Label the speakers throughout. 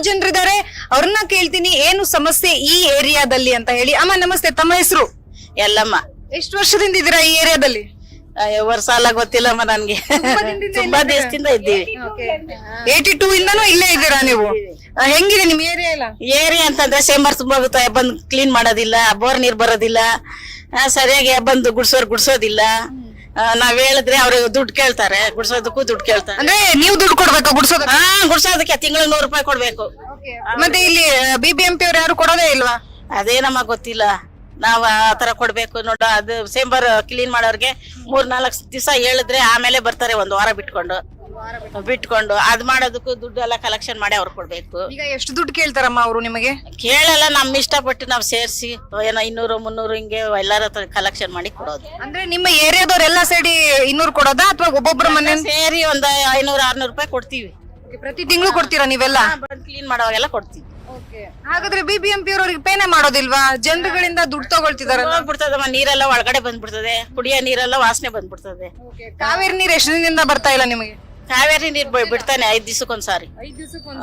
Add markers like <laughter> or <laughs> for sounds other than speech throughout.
Speaker 1: ಜನರಿದ್ದಾರೆ ಅವ್ರನ್ನ ಕೇಳ್ತೀನಿ ಏನು ಸಮಸ್ಯೆ ಈ ಏರಿಯಾದಲ್ಲಿ ಅಂತ ಹೇಳಿ. ಅಮ್ಮ ನಮಸ್ತೆ ತಮ್ಮ ಹೆಸರು?
Speaker 2: ಎಲ್ಲಮ್ಮ.
Speaker 1: ಎಷ್ಟು ವರ್ಷದಿಂದ ಇದ್ದೀರಾ ಈ ಏರಿಯಾದಲ್ಲಿ?
Speaker 2: ಅಯ್ಯೋ, ವರ್ಷ ಅಲ್ಲ ಗೊತ್ತಿಲ್ಲಮ್ಮ ನನ್ಗೆ. ತುಂಬಾ ದೇಶದಿಂದ ಇದ್ದೀವಿ.
Speaker 1: ಏಟಿ ಟೂ ಇಂದನೂ ಇಲ್ಲೇ ಇದ್ದೀರಾ ನೀವು? ಆ, ಹೆಂಗಿದೆ ನಿಮ್ ಏರಿಯಾ ಎಲ್ಲ?
Speaker 2: ಏರಿ ಅಂತಂದ್ರೆ ಸೇಂಬರ್ ತುಂಬಾ ಬಂದು ಕ್ಲೀನ್ ಮಾಡೋದಿಲ್ಲ ಬೋರ್ ನೀರ್ ಬರೋದಿಲ್ಲ. ಆ, ಸರಿಯಾಗಿ ಬಂದು ಗುಡ್ಸೋರ್ ಗುಡ್ಸೋದಿಲ್ಲ. ನಾವ್ ಹೇಳಿದ್ರೆ ಅವ್ರಿಗೆ ದುಡ್ಡು ಕೇಳ್ತಾರೆ ಗುಡ್ಸೋದಕ್ಕೂ ದುಡ್ಡು ಕೇಳ್ತಾರೆ.
Speaker 1: ಅಂದ್ರೆ ನೀವು ದುಡ್ಡು ಕೊಡ್ಬೇಕು ಗುಡ್ಸೋದಕ್ಕೆ?
Speaker 2: ಹಾ ಗುಡ್ಸೋದಕ್ಕೆ ತಿಂಗಳು ನೂರು ರೂಪಾಯಿ ಕೊಡ್ಬೇಕು.
Speaker 1: ಮತ್ತೆ ಇಲ್ಲಿ ಬಿಬಿಎಂಪಿ ಅವ್ರು ಯಾರು ಕೊಡೋದೇ ಇಲ್ವಾ?
Speaker 2: ಅದೇನಮ್ಮ ಗೊತ್ತಿಲ್ಲ. ನಾವ್ ಆತರ ತರ ಕೊಡ್ಬೇಕು ನೋಡ ಅದು ಸೇಂಬರ್ ಕ್ಲೀನ್ ಮಾಡೋರ್ಗೆ ಮೂರ್ ನಾಲ್ಕು ದಿವಸ ಹೇಳಿದ್ರೆ ಆಮೇಲೆ ಬರ್ತಾರೆ ಒಂದ್ ವಾರ ಬಿಟ್ಕೊಂಡು. ಬಿಟ್ಕೊಂಡು ಅದ್ ಮಾಡೋದಕ್ಕೂ ದುಡ್ಡು ಎಲ್ಲ ಕಲೆಕ್ಷನ್ ಮಾಡಿ ಅವ್ರು ಕೊಡ್ಬೇಕು.
Speaker 1: ಈಗ ಎಷ್ಟು ದುಡ್ಡು ಕೇಳ್ತಾರಮ್ಮ ಅವರು ನಿಮಗೆ?
Speaker 2: ಕೇಳಲ್ಲ ನಮ್ ಇಷ್ಟಪಟ್ಟು ನಾವ್ ಸೇರ್ಸಿ ಏನೋ ಇನ್ನೂರು ಮುನ್ನೂರು ಹಿಂಗೆ ಎಲ್ಲಾರ ಹತ್ರ ಕಲೆಕ್ಷನ್ ಮಾಡಿ ಕೊಡೋದು.
Speaker 1: ಅಂದ್ರೆ ನಿಮ್ಮ ಏರಿಯಾದವ್ರು ಎಲ್ಲಾ ಸೇರಿ ಇನ್ನೂರು ಕೊಡೋದಾ ಅಥವಾ ಒಬ್ಬೊಬ್ಬರ ಮನೆ
Speaker 2: ಸೇರಿ ಒಂದ್ ಐನೂರು ಆರ್ನೂರು ರೂಪಾಯಿ ಕೊಡ್ತೀವಿ.
Speaker 1: ಪ್ರತಿ ತಿಂಗಳು ಕೊಡ್ತೀರಾ ನೀವೆಲ್ಲ?
Speaker 2: ಕ್ಲೀನ್ ಮಾಡೋವಾಗೆಲ್ಲ ಕೊಡ್ತೀವಿ.
Speaker 1: ಹಾಗಾದ್ರೆ ಬಿಬಿಎಂಪಿ ಅವ್ರಿಗೆ ಪೇನೆ ಮಾಡೋದಿಲ್ವಾ? ಜನರುಗಳಿಂದ ದುಡ್ಡು ತಗೊಳ್ತಿದಾರೆ
Speaker 2: ಹೋಗ್ಬಿಡ್ತದಮ್ಮ ನೀರೆಲ್ಲ ಒಳಗಡೆ ಬಂದ್ಬಿಡ್ತದೆ. ಕುಡಿಯೋ ನೀರೆಲ್ಲ ವಾಸನೆ ಬಂದ್ಬಿಡ್ತದೆ.
Speaker 1: ಕಾವೇರಿ ನೀರ್ ಎಷ್ಟು ದಿನದಿಂದ ಬರ್ತಾ ಇಲ್ಲ ನಿಮಗೆ?
Speaker 2: ಕಾವೇರಿ ನೀರ್ ಬಿ- ಬಿಡ್ತಾನೆ ಐದ್ ದಿವಸಕ್ಕೊಂದ್ಸಾರಿ.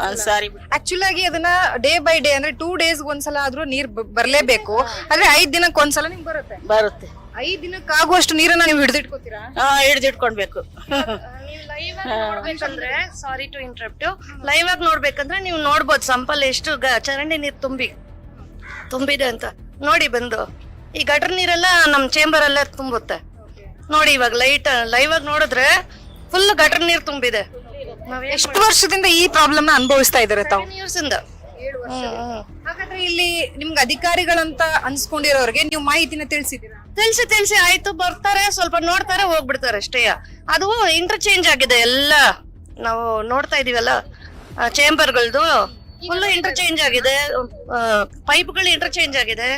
Speaker 2: ಒಂದ್ಸಾರಿ ಬಿಡ್-
Speaker 1: ಆಕ್ಚುಲ್ ಆಗಿ ಅದನ್ನ ಡೇ ಬೈ ಡೇ ಅಂದ್ರೆ ಟೂ ಡೇಸ್ ಒಂದ್ಸಲ ಆದ್ರೂ ನೀರ್ ಬ- ಬರ್ಲೇಬೇಕು. ಆದ್ರೆ ಐದ್ ದಿನಕ್ಕೆ ಒಂದ್ಸಲ ನಿಮ್ಗೆ ಬರುತ್ತೆ?
Speaker 2: ಬರುತ್ತೆ.
Speaker 1: ಐದ್ ದಿನಕ್ಕೆ ಆಗುವಷ್ಟು ನೀರನ್ನ ನೀವು ಹಿಡಿದಿಟ್ಕೋತೀರಾ?
Speaker 2: ಹಾ ಹಿಡ್ದಿಟ್ಕೊಳ್ಬೇಕು
Speaker 3: ನೋಡ್ಬೇಕಂದ್ರೆ ಸಾರಿ ಟು ಇಂಟ್ರಪ್ಟ್ ಲೈವ್ ಆಗಿ ನೋಡ್ಬೇಕಂದ್ರೆ ನೀವು ನೋಡ್ಬೋದು ಸಂಪಲ್ ಎಷ್ಟು ಗ- ಚರಂಡಿ ನೀರ್ ತುಂಬಿ ತುಂಬಿದೆ ಅಂತ. ನೋಡಿ ಬಂದು ಈ ಗಟರ್ ನೀರೆಲ್ಲ ನಮ್ ಚೇಂಬರ್ ಎಲ್ಲ ತುಂಬುತ್ತೆ. ನೋಡಿ ಇವಾಗ ಲೈಟ್ ಲೈವ್ ಆಗಿ ನೋಡಿದ್ರೆ ಫುಲ್ ಗಟರ್ ನೀರ್ ತುಂಬಿದೆ.
Speaker 1: ಎಷ್ಟು ವರ್ಷದಿಂದ ಈ ಪ್ರಾಬ್ಲಮ್ನ ಅನುಭವಿಸ್ತಾ ಇದಾರೆ ತಾವು?
Speaker 3: ಇಯರ್ಸ್ ಇಂದ.
Speaker 1: ಹಾಗಾದ್ರೆ ಇಲ್ಲಿ ನಿಮ್ಗೆ ಅಧಿಕಾರಿಗಳಂತ ಅನ್ಸ್ಕೊಂಡಿರೋರಿಗೆ ನೀವು ಮಾಹಿತಿನ ತಿಳಿಸಿದ್ದೀರಾ?
Speaker 3: ತಿಳಿಸಿ ತಿಳಿಸಿ. ಆಯ್ತು ಬರ್ತಾರೆ. ಸ್ವಲ್ಪ ನೋಡ್ತಾರೆ ಹೋಗ್ಬಿಡ್ತಾರೆ ಅಷ್ಟೇ. ಅದು ಇಂಟರ್ಚೇಂಜ್ ಆಗಿದೆ ಎಲ್ಲ. ನಾವು ನೋಡ್ತಾ ಇದೀವಲ್ಲ ಚೇಂಬರ್ಗಳದು ಫುಲ್ ಇಂಟರ್ಚೇಂಜ್ ಆಗಿದೆ. ಪೈಪ್ಗಳು ಇಂಟರ್ಚೇಂಜ್ ಆಗಿದೆ.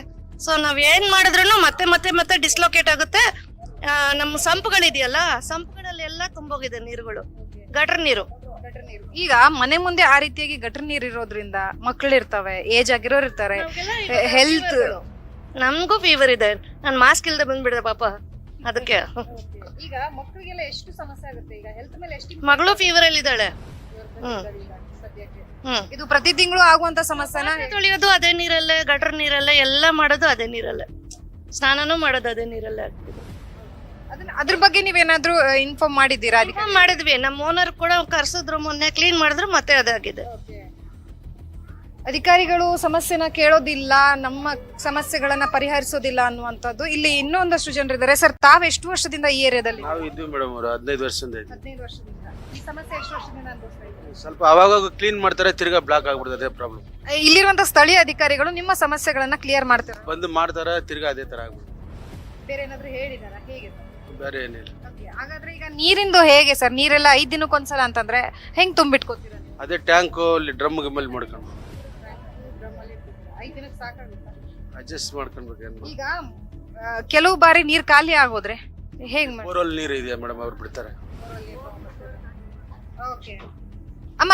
Speaker 3: ಸೊ ನಾವ್ ಏನ್ ಮಾಡಿದ್ರು ಮತ್ತೆ ಮತ್ತೆ ಮತ್ತೆ ಡಿಸ್ಲೊಕೇಟ್ ಆಗುತ್ತೆ. ನಮ್ಮ ಸಂಪ್ಗಳಿದೆಯಲ್ಲ ಸಂಪ್ಗಳಲ್ಲಿ ಎಲ್ಲ ತುಂಬೋಗಿದೆ ನೀರುಗಳು. ಗಟರ್ ನೀರು.
Speaker 1: ಈಗ ಮನೆ ಮುಂದೆ ಆ ರೀತಿಯಾಗಿ ಗಟರ್ ನೀರ್ ಇರೋದ್ರಿಂದ ಮಕ್ಳು ಇರ್ತವೆ ಏಜ್ ಆಗಿರೋರು ಇರ್ತಾರೆ ಹೆಲ್ತ್
Speaker 3: ನಮಗೂ ಫೀವರ್ ಇದೆ. ನಾನು ಮಾಸ್ಕ್ ಇಲ್ದೆ ಬಂದ್ಬಿಡ್ದೆ ಪಾಪ. ಅದಕ್ಕೆ.
Speaker 1: ಈಗ ಮಕ್ಕಳಿಗೆಲ್ಲ ಎಷ್ಟು ಸಮಸ್ಯೆ ಆಗುತ್ತೆ? ಈಗ ಹೆಲ್ತ್ ಮೇಲೆ ಎಷ್ಟು
Speaker 3: ಮಗಳು ಫೀವರ್ ಅಲ್ಲಿ ಇದ್ದಾಳೆ.
Speaker 1: ಇದು ಪ್ರತಿ ತಿಂಗಳು ಆಗುವಂತ ಸಮಸ್ಯೆನ?
Speaker 3: ತೊಳೆಯೋದು ಅದೇ ನೀರಲ್ಲೇ ಗಟರ್ ನೀರಲ್ಲೇ ಎಲ್ಲ ಮಾಡೋದು ಅದೇ ನೀರಲ್ಲೇ. ಸ್ನಾನನೂ ಮಾಡೋದು ಅದೇ ನೀರಲ್ಲೇ ಆಗ್ತಿದೆ.
Speaker 1: ಅದನ್ನ ಅದ್ರ ಬಗ್ಗೆ ನೀವೇನಾದ್ರೂ ಇನ್ಫಾರ್ಮ್ ಮಾಡಿದ್ದೀರಾ ಅದಕ್ಕೆ?
Speaker 3: ಮಾಡಿದ್ವಿ. ನಮ್ಮ ಓನರ್ ಕೂಡ ಕರ್ಸಿದ್ರು ಮೊನ್ನೆ ಕ್ಲೀನ್ ಮಾಡಿದ್ರು ಮತ್ತೆ ಅದಾಗಿದೆ.
Speaker 1: ಅಧಿಕಾರಿಗಳು ಸಮಸ್ಯೆನ ಕೇಳೋದಿಲ್ಲ ನಮ್ಮ ಸಮಸ್ಯೆಗಳನ್ನ ಪರಿಹರಿಸೋದಿಲ್ಲ ಅನ್ನುವಂಥದ್ದು. ಇಲ್ಲಿ ಇನ್ನೊಂದಷ್ಟು ಜನರಿದ್ದಾರೆ. ಸರ್ ತಾವ್ ಎಷ್ಟು ವರ್ಷದಿಂದ ಈ ಏರಿಯಾದಲ್ಲಿ?
Speaker 4: ನಾವು ಇದ್ವಿ ಮೇಡಮ್ ಅವರು ಹದಿನೈದು ವರ್ಷದಿಂದ ಇದ್ವಿ
Speaker 1: ಹದಿನೈದು ವರ್ಷದಿಂದ. ಈ ಸಮಸ್ಯೆ ಎಷ್ಟು ವರ್ಷದಿಂದ ಅನುಭವಿಸ್ತಾ ಇದ್ದೀರಾ?
Speaker 4: ಸ್ವಲ್ಪ ಅವಾಗ ಕ್ಲೀನ್ ಮಾಡ್ತಾರೆ ತಿರ್ಗಾ ಬ್ಲಾಕ್ ಆಗ್ಬಿಡ್ತದೆ ಪ್ರಾಬ್ಲಮ್
Speaker 1: ಇಲ್ಲಿರುವಂತ ಸ್ಥಳೀಯ ಅಧಿಕಾರಿಗಳು ನಿಮ್ಮ ಸಮಸ್ಯೆಗಳನ್ನ ಕ್ಲಿಯರ್ ಮಾಡ್ತಾರೆ.
Speaker 4: ಬಂದು ಮಾಡ್ತಾರೆ ತಿರ್ಗಾ ಅದೇ ತರ ಆಗ್ಬಿಡುತ್ತೆ.
Speaker 1: ಬೇರೆ ಏನಾದ್ರು ಹೇಳಿದಾರ? ಹೇಗೆ
Speaker 4: ಬೇರೆ ಏನಿಲ್ಲ.
Speaker 1: ಹಾಗಾದ್ರೆ ಈಗ ನೀರಿಂದು ಹೇಗೆ ಸರ್? ನೀರೆಲ್ಲ ಐದ್ ದಿನಕ್ಕೊಂದ್ಸಲ ಅಂತಂದ್ರೆ ಹೆಂಗ್ ತುಂಬಿಟ್ಕೋತೀರ ನೀವು?
Speaker 4: ಅದೇ ಟ್ಯಾಂಕು ಅಲ್ಲಿ ಡ್ರಮ್ ಗಿಮ್ಮಲ್ಲಿ ಮಾಡ್ಕೊಂಡು.
Speaker 1: ಐದ್ ದಿನಕ್ಕೆ ಸಾಕಾಗುತ್ತಾ?
Speaker 4: ಅಡ್ಜಸ್ಟ್ ಮಾಡ್ಕೊಳ್ಬೇಕು ಏನು.
Speaker 1: ಈಗ ಆ, ಕೆಲವು ಬಾರಿ ನೀರ್ ಖಾಲಿ ಆಗೋದ್ರೆ ಹೇಗ್ ಮಾಡ್-
Speaker 4: ಬೋರಲ್ಲಿ ನೀರು ಇದೆಯಾ ಮೇಡಮ್ ಅವ್ರು ಬಿಡ್ತಾರೆ.
Speaker 1: ಅಮ್ಮ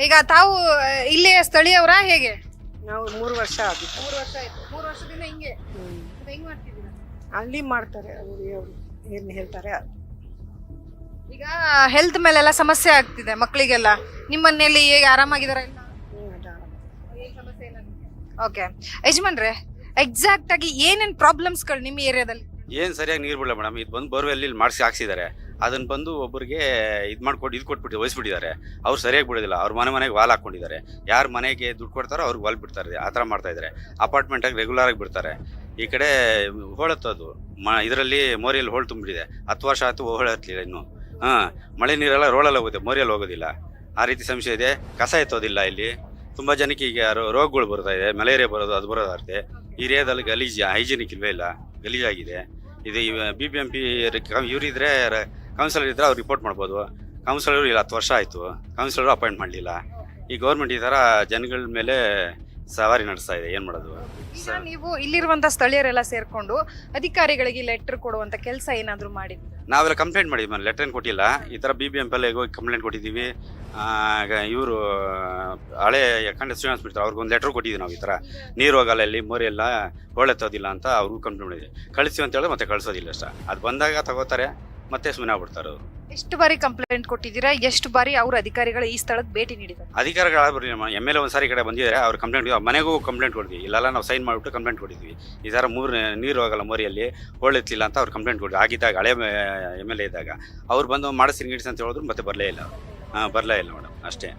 Speaker 1: ಈಗ ತಾವು ಇಲ್ಲಿ ಇಲ್ಲಿಯ ಸ್ಥಳೀಯವರ ಹೇಗೆ?
Speaker 5: ನಾವು ಮೂರು ವರ್ಷ ಆಗಿತ್ತು
Speaker 1: ಮೂರು ವರ್ಷ ಆಯ್ತು. ಮೂರು ವರ್ಷದಿಂದ ಹಿಂಗೆ. ಹೆಂಗ್ ಮಾಡ್ತಿದ್ದೀರಾ?
Speaker 5: ಅಲ್ಲಿ ಮಾಡ್ತಾರೆ ಅವರು. ಏನು ಹೇಳ್ತಾರೆ?
Speaker 1: ಈಗ ಹೆಲ್ತ್ ಮೇಲೆಲ್ಲ ಸಮಸ್ಯೆ ಆಗ್ತಿದೆ ಮಕ್ಕಳಿಗೆಲ್ಲ ನಿಮ್ಮ ಮನೆಯಲ್ಲಿ ಹೇಗೆ
Speaker 5: ಆರಾಮಾಗಿದ್ದಾರೆ.
Speaker 1: ಓಕೆ ಯಜಮಾನ್ರೆ ಎಕ್ಸಾಕ್ಟ್ ಆಗಿ ಏನೇನ್ ಪ್ರಾಬ್ಲಮ್ಸ್ಗಳು ನಿಮ್ಮ ಏರಿಯಾದಲ್ಲಿ?
Speaker 6: ಏನು ಸರಿಯಾಗಿ ನೀರು ಬಿಡಲ್ಲ ಮೇಡಮ್ ಇದು ಬಂದು ಬೋರ್ವೆಲ್ ಇಲ್ಲಿ ಮಾಡಿಸಿ ಹಾಕ್ಸಿದ್ದಾರೆ. ಅದನ್ನ ಬಂದು ಒಬ್ಬರಿಗೆ ಇದು ಮಾಡ್ಕೊಟ್ಟು ಇದು ಕೊಟ್ಬಿಟ್ಟು ವಹಿಸ್ಬಿಟ್ಟಿದ್ದಾರೆ ಅವ್ರು ಸರಿಯಾಗಿ ಬಿಡೋದಿಲ್ಲ. ಅವ್ರ ಮನೆ ಮನೆಗೆ ವಾಲ್ ಹಾಕೊಂಡಿದ್ದಾರೆ ಯಾರು ಮನೆಗೆ ದುಡ್ಡು ಕೊಡ್ತಾರೋ ಅವ್ರಿಗೆ ವಾಲ್ ಬಿಡ್ತಾರೆ ಆ ಥರ ಮಾಡ್ತಾ ಇದ್ದಾರೆ. ಅಪಾರ್ಟ್ಮೆಂಟಾಗಿ ರೆಗ್ಯುಲರ್ ಆಗಿ ಬಿಡ್ತಾರೆ. ಈ ಕಡೆ ಹೋಳತ್ತದು ಮ, ಇದರಲ್ಲಿ ಮೋರಿಯಲ್ಲಿ ಹೋಳು ತುಂಬಿದೆ ಹತ್ತು ವರ್ಷ ಆಯ್ತು ಹೋಳತ್ತಿಲ್ಲ ಇನ್ನು. ಹಾಂ, ಮಳೆ ನೀರೆಲ್ಲ ರೋಳಲ್ಲಿ ಹೋಗುತ್ತೆ, ಮೋರಿಯಲ್ಲಿ ಹೋಗೋದಿಲ್ಲ. ಆ ರೀತಿ ಸಮಸ್ಯೆ ಇದೆ. ಕಸ ಎತ್ತೋದಿಲ್ಲ ಇಲ್ಲಿ. ತುಂಬ ಜನಕ್ಕೆ ಈಗ ರೋಗಗಳು ಬರ್ತಾ ಇದೆ. ಮಲೇರಿಯಾ ಬರೋದು, ಅದು ಬರೋದಾಗುತ್ತೆ ಈ ಏರಿಯಾದಲ್ಲಿ ಗಲೀಜು, ಹೈಜಿನಿಕ್ ಇಲ್ವೇ ಇಲ್ಲ. ಗಲೀಜಾಗಿದೆ. ಇದು ಬಿ ಬಿ ಎಂ ಪಿ ಇವರಿದ್ರೆ ಕೌನ್ಸಿಲರ್ ಇದ್ರೆ ಅವ್ರು ರಿಪೋರ್ಟ್ ಮಾಡ್ಬೋದು. ಕೌನ್ಸಿಲರ್ ಇಲ್ಲ, ಹತ್ತು ವರ್ಷ ಆಯಿತು. ಕೌನ್ಸಿಲರ್ ಅಪಾಯಿಂಟ್ ಮಾಡಲಿಲ್ಲ. ಈ ಗೌರ್ಮೆಂಟ್ ಈ ಥರ ಜನಗಳ ಮೇಲೆ ಸವಾರಿ ನಡೆಸ್ತಾ ಇದೆ. ಏನು ಮಾಡೋದು?
Speaker 1: ಈಗ ನೀವು ಇಲ್ಲಿರುವಂತ ಸ್ಥಳೀಯರೆಲ್ಲ ಸೇರ್ಕೊಂಡು ಅಧಿಕಾರಿಗಳಿಗೆ ಲೆಟರ್ ಕೊಡುವಂತ ಕೆಲಸ ಏನಾದ್ರು ಮಾಡಿದ್ರಾ
Speaker 6: ನಾವೆಲ್ಲ ಕಂಪ್ಲೇಂಟ್ ಮಾಡಿದ್ವಿ ಲೆಟರ್ ಏನು ಕೊಟ್ಟಿಲ್ಲ. ಈ ಥರ ಬಿ ಬಿ ಎಂ ಪಿ ಹೋಗಿ ಕಂಪ್ಲೇಂಟ್ ಕೊಟ್ಟಿದ್ದೀವಿ. ಇವರು ಹಳೆ ಯಾಕಂದ್ರೆ ಶ್ರೀನಿವಾಸ್ ಬಿಡ್ತಾರೆ. ಅವ್ರಿಗೆ ಒಂದು ಲೆಟ್ರ್ ಕೊಟ್ಟಿದ್ದೀವಿ ನಾವು ಈ ಥರ ನೀರು ಹೋಗಲ್ಲ ಇಲ್ಲಿ ಮೋರಿ ಎಲ್ಲ ಹೊಳೆತ್ತೋದಿಲ್ಲ ಅಂತ ಅವ್ರಿಗೂ ಕಂಪ್ಲೇಂಟ್ ಮಾಡಿದ್ವಿ. ಕಳಿಸಿ ಅಂತ ಹೇಳಿದ್ರೆ ಮತ್ತೆ ಕಳಿಸೋದಿಲ್ಲ ಅಷ್ಟ. ಅದು ಬಂದಾಗ ತಗೋತಾರೆ. ಮತ್ತೆ ಸುಮ್ಮನೆ ಆಗ್ಬಿಡ್ತಾರೆ ಅವರು.
Speaker 1: ಎಷ್ಟು ಬಾರಿ ಕಂಪ್ಲೇಂಟ್ ಕೊಟ್ಟಿದ್ದೀರಾ? ಎಷ್ಟು ಬಾರಿ ಅವ್ರ ಅಧಿಕಾರಿಗಳು ಈ ಸ್ಥಳಕ್ಕೆ ಭೇಟಿ ನೀಡಿದ್ದಾರೆ?
Speaker 6: ಅಧಿಕಾರಿಗಳ ನಮ್ಮ ಎಂ ಎಲ್ ಎ ಒಂದ್ಸಾರಿ ಈ ಕಡೆ ಬಂದಿದ್ದಾರೆ. ಅವ್ರು ಕಂಪ್ಲೇಂಟ್ ಮನೆಗೂ ಕಂಪ್ಲೇಂಟ್ ಕೊಡ್ತೀವಿ ಇಲ್ಲೆಲ್ಲ ನಾವು ಸೈನ್ ಮಾಡಿಬಿಟ್ಟು ಕಂಪ್ಲೇಂಟ್ ಕೊಟ್ಟಿದ್ವಿ ಈ ಥರ ಮೂರು ನೀರು ಹೋಗಲ್ಲ ಮೋರಿಯಲ್ಲಿ ಹೋಳೆತ್ತಿಲ್ಲ ಅಂತ ಅವ್ರು ಕಂಪ್ಲೇಂಟ್ ಕೊಡಿ ಆಗಿದ್ದಾಗ ಹಳೆ ಎಂ ಎಲ್ ಎ ಇದ್ದಾಗ. ಅವ್ರು ಬಂದು ಮಾಡಿಸಿ ಗಿಡಿಸಿ ಅಂತ ಹೇಳಿದ್ರು ಮತ್ತೆ ಬರಲೇ ಇಲ್ಲ. ಹಾಂ ಬರಲೇ ಇಲ್ಲ ಮೇಡಮ್ ಅಷ್ಟೇ.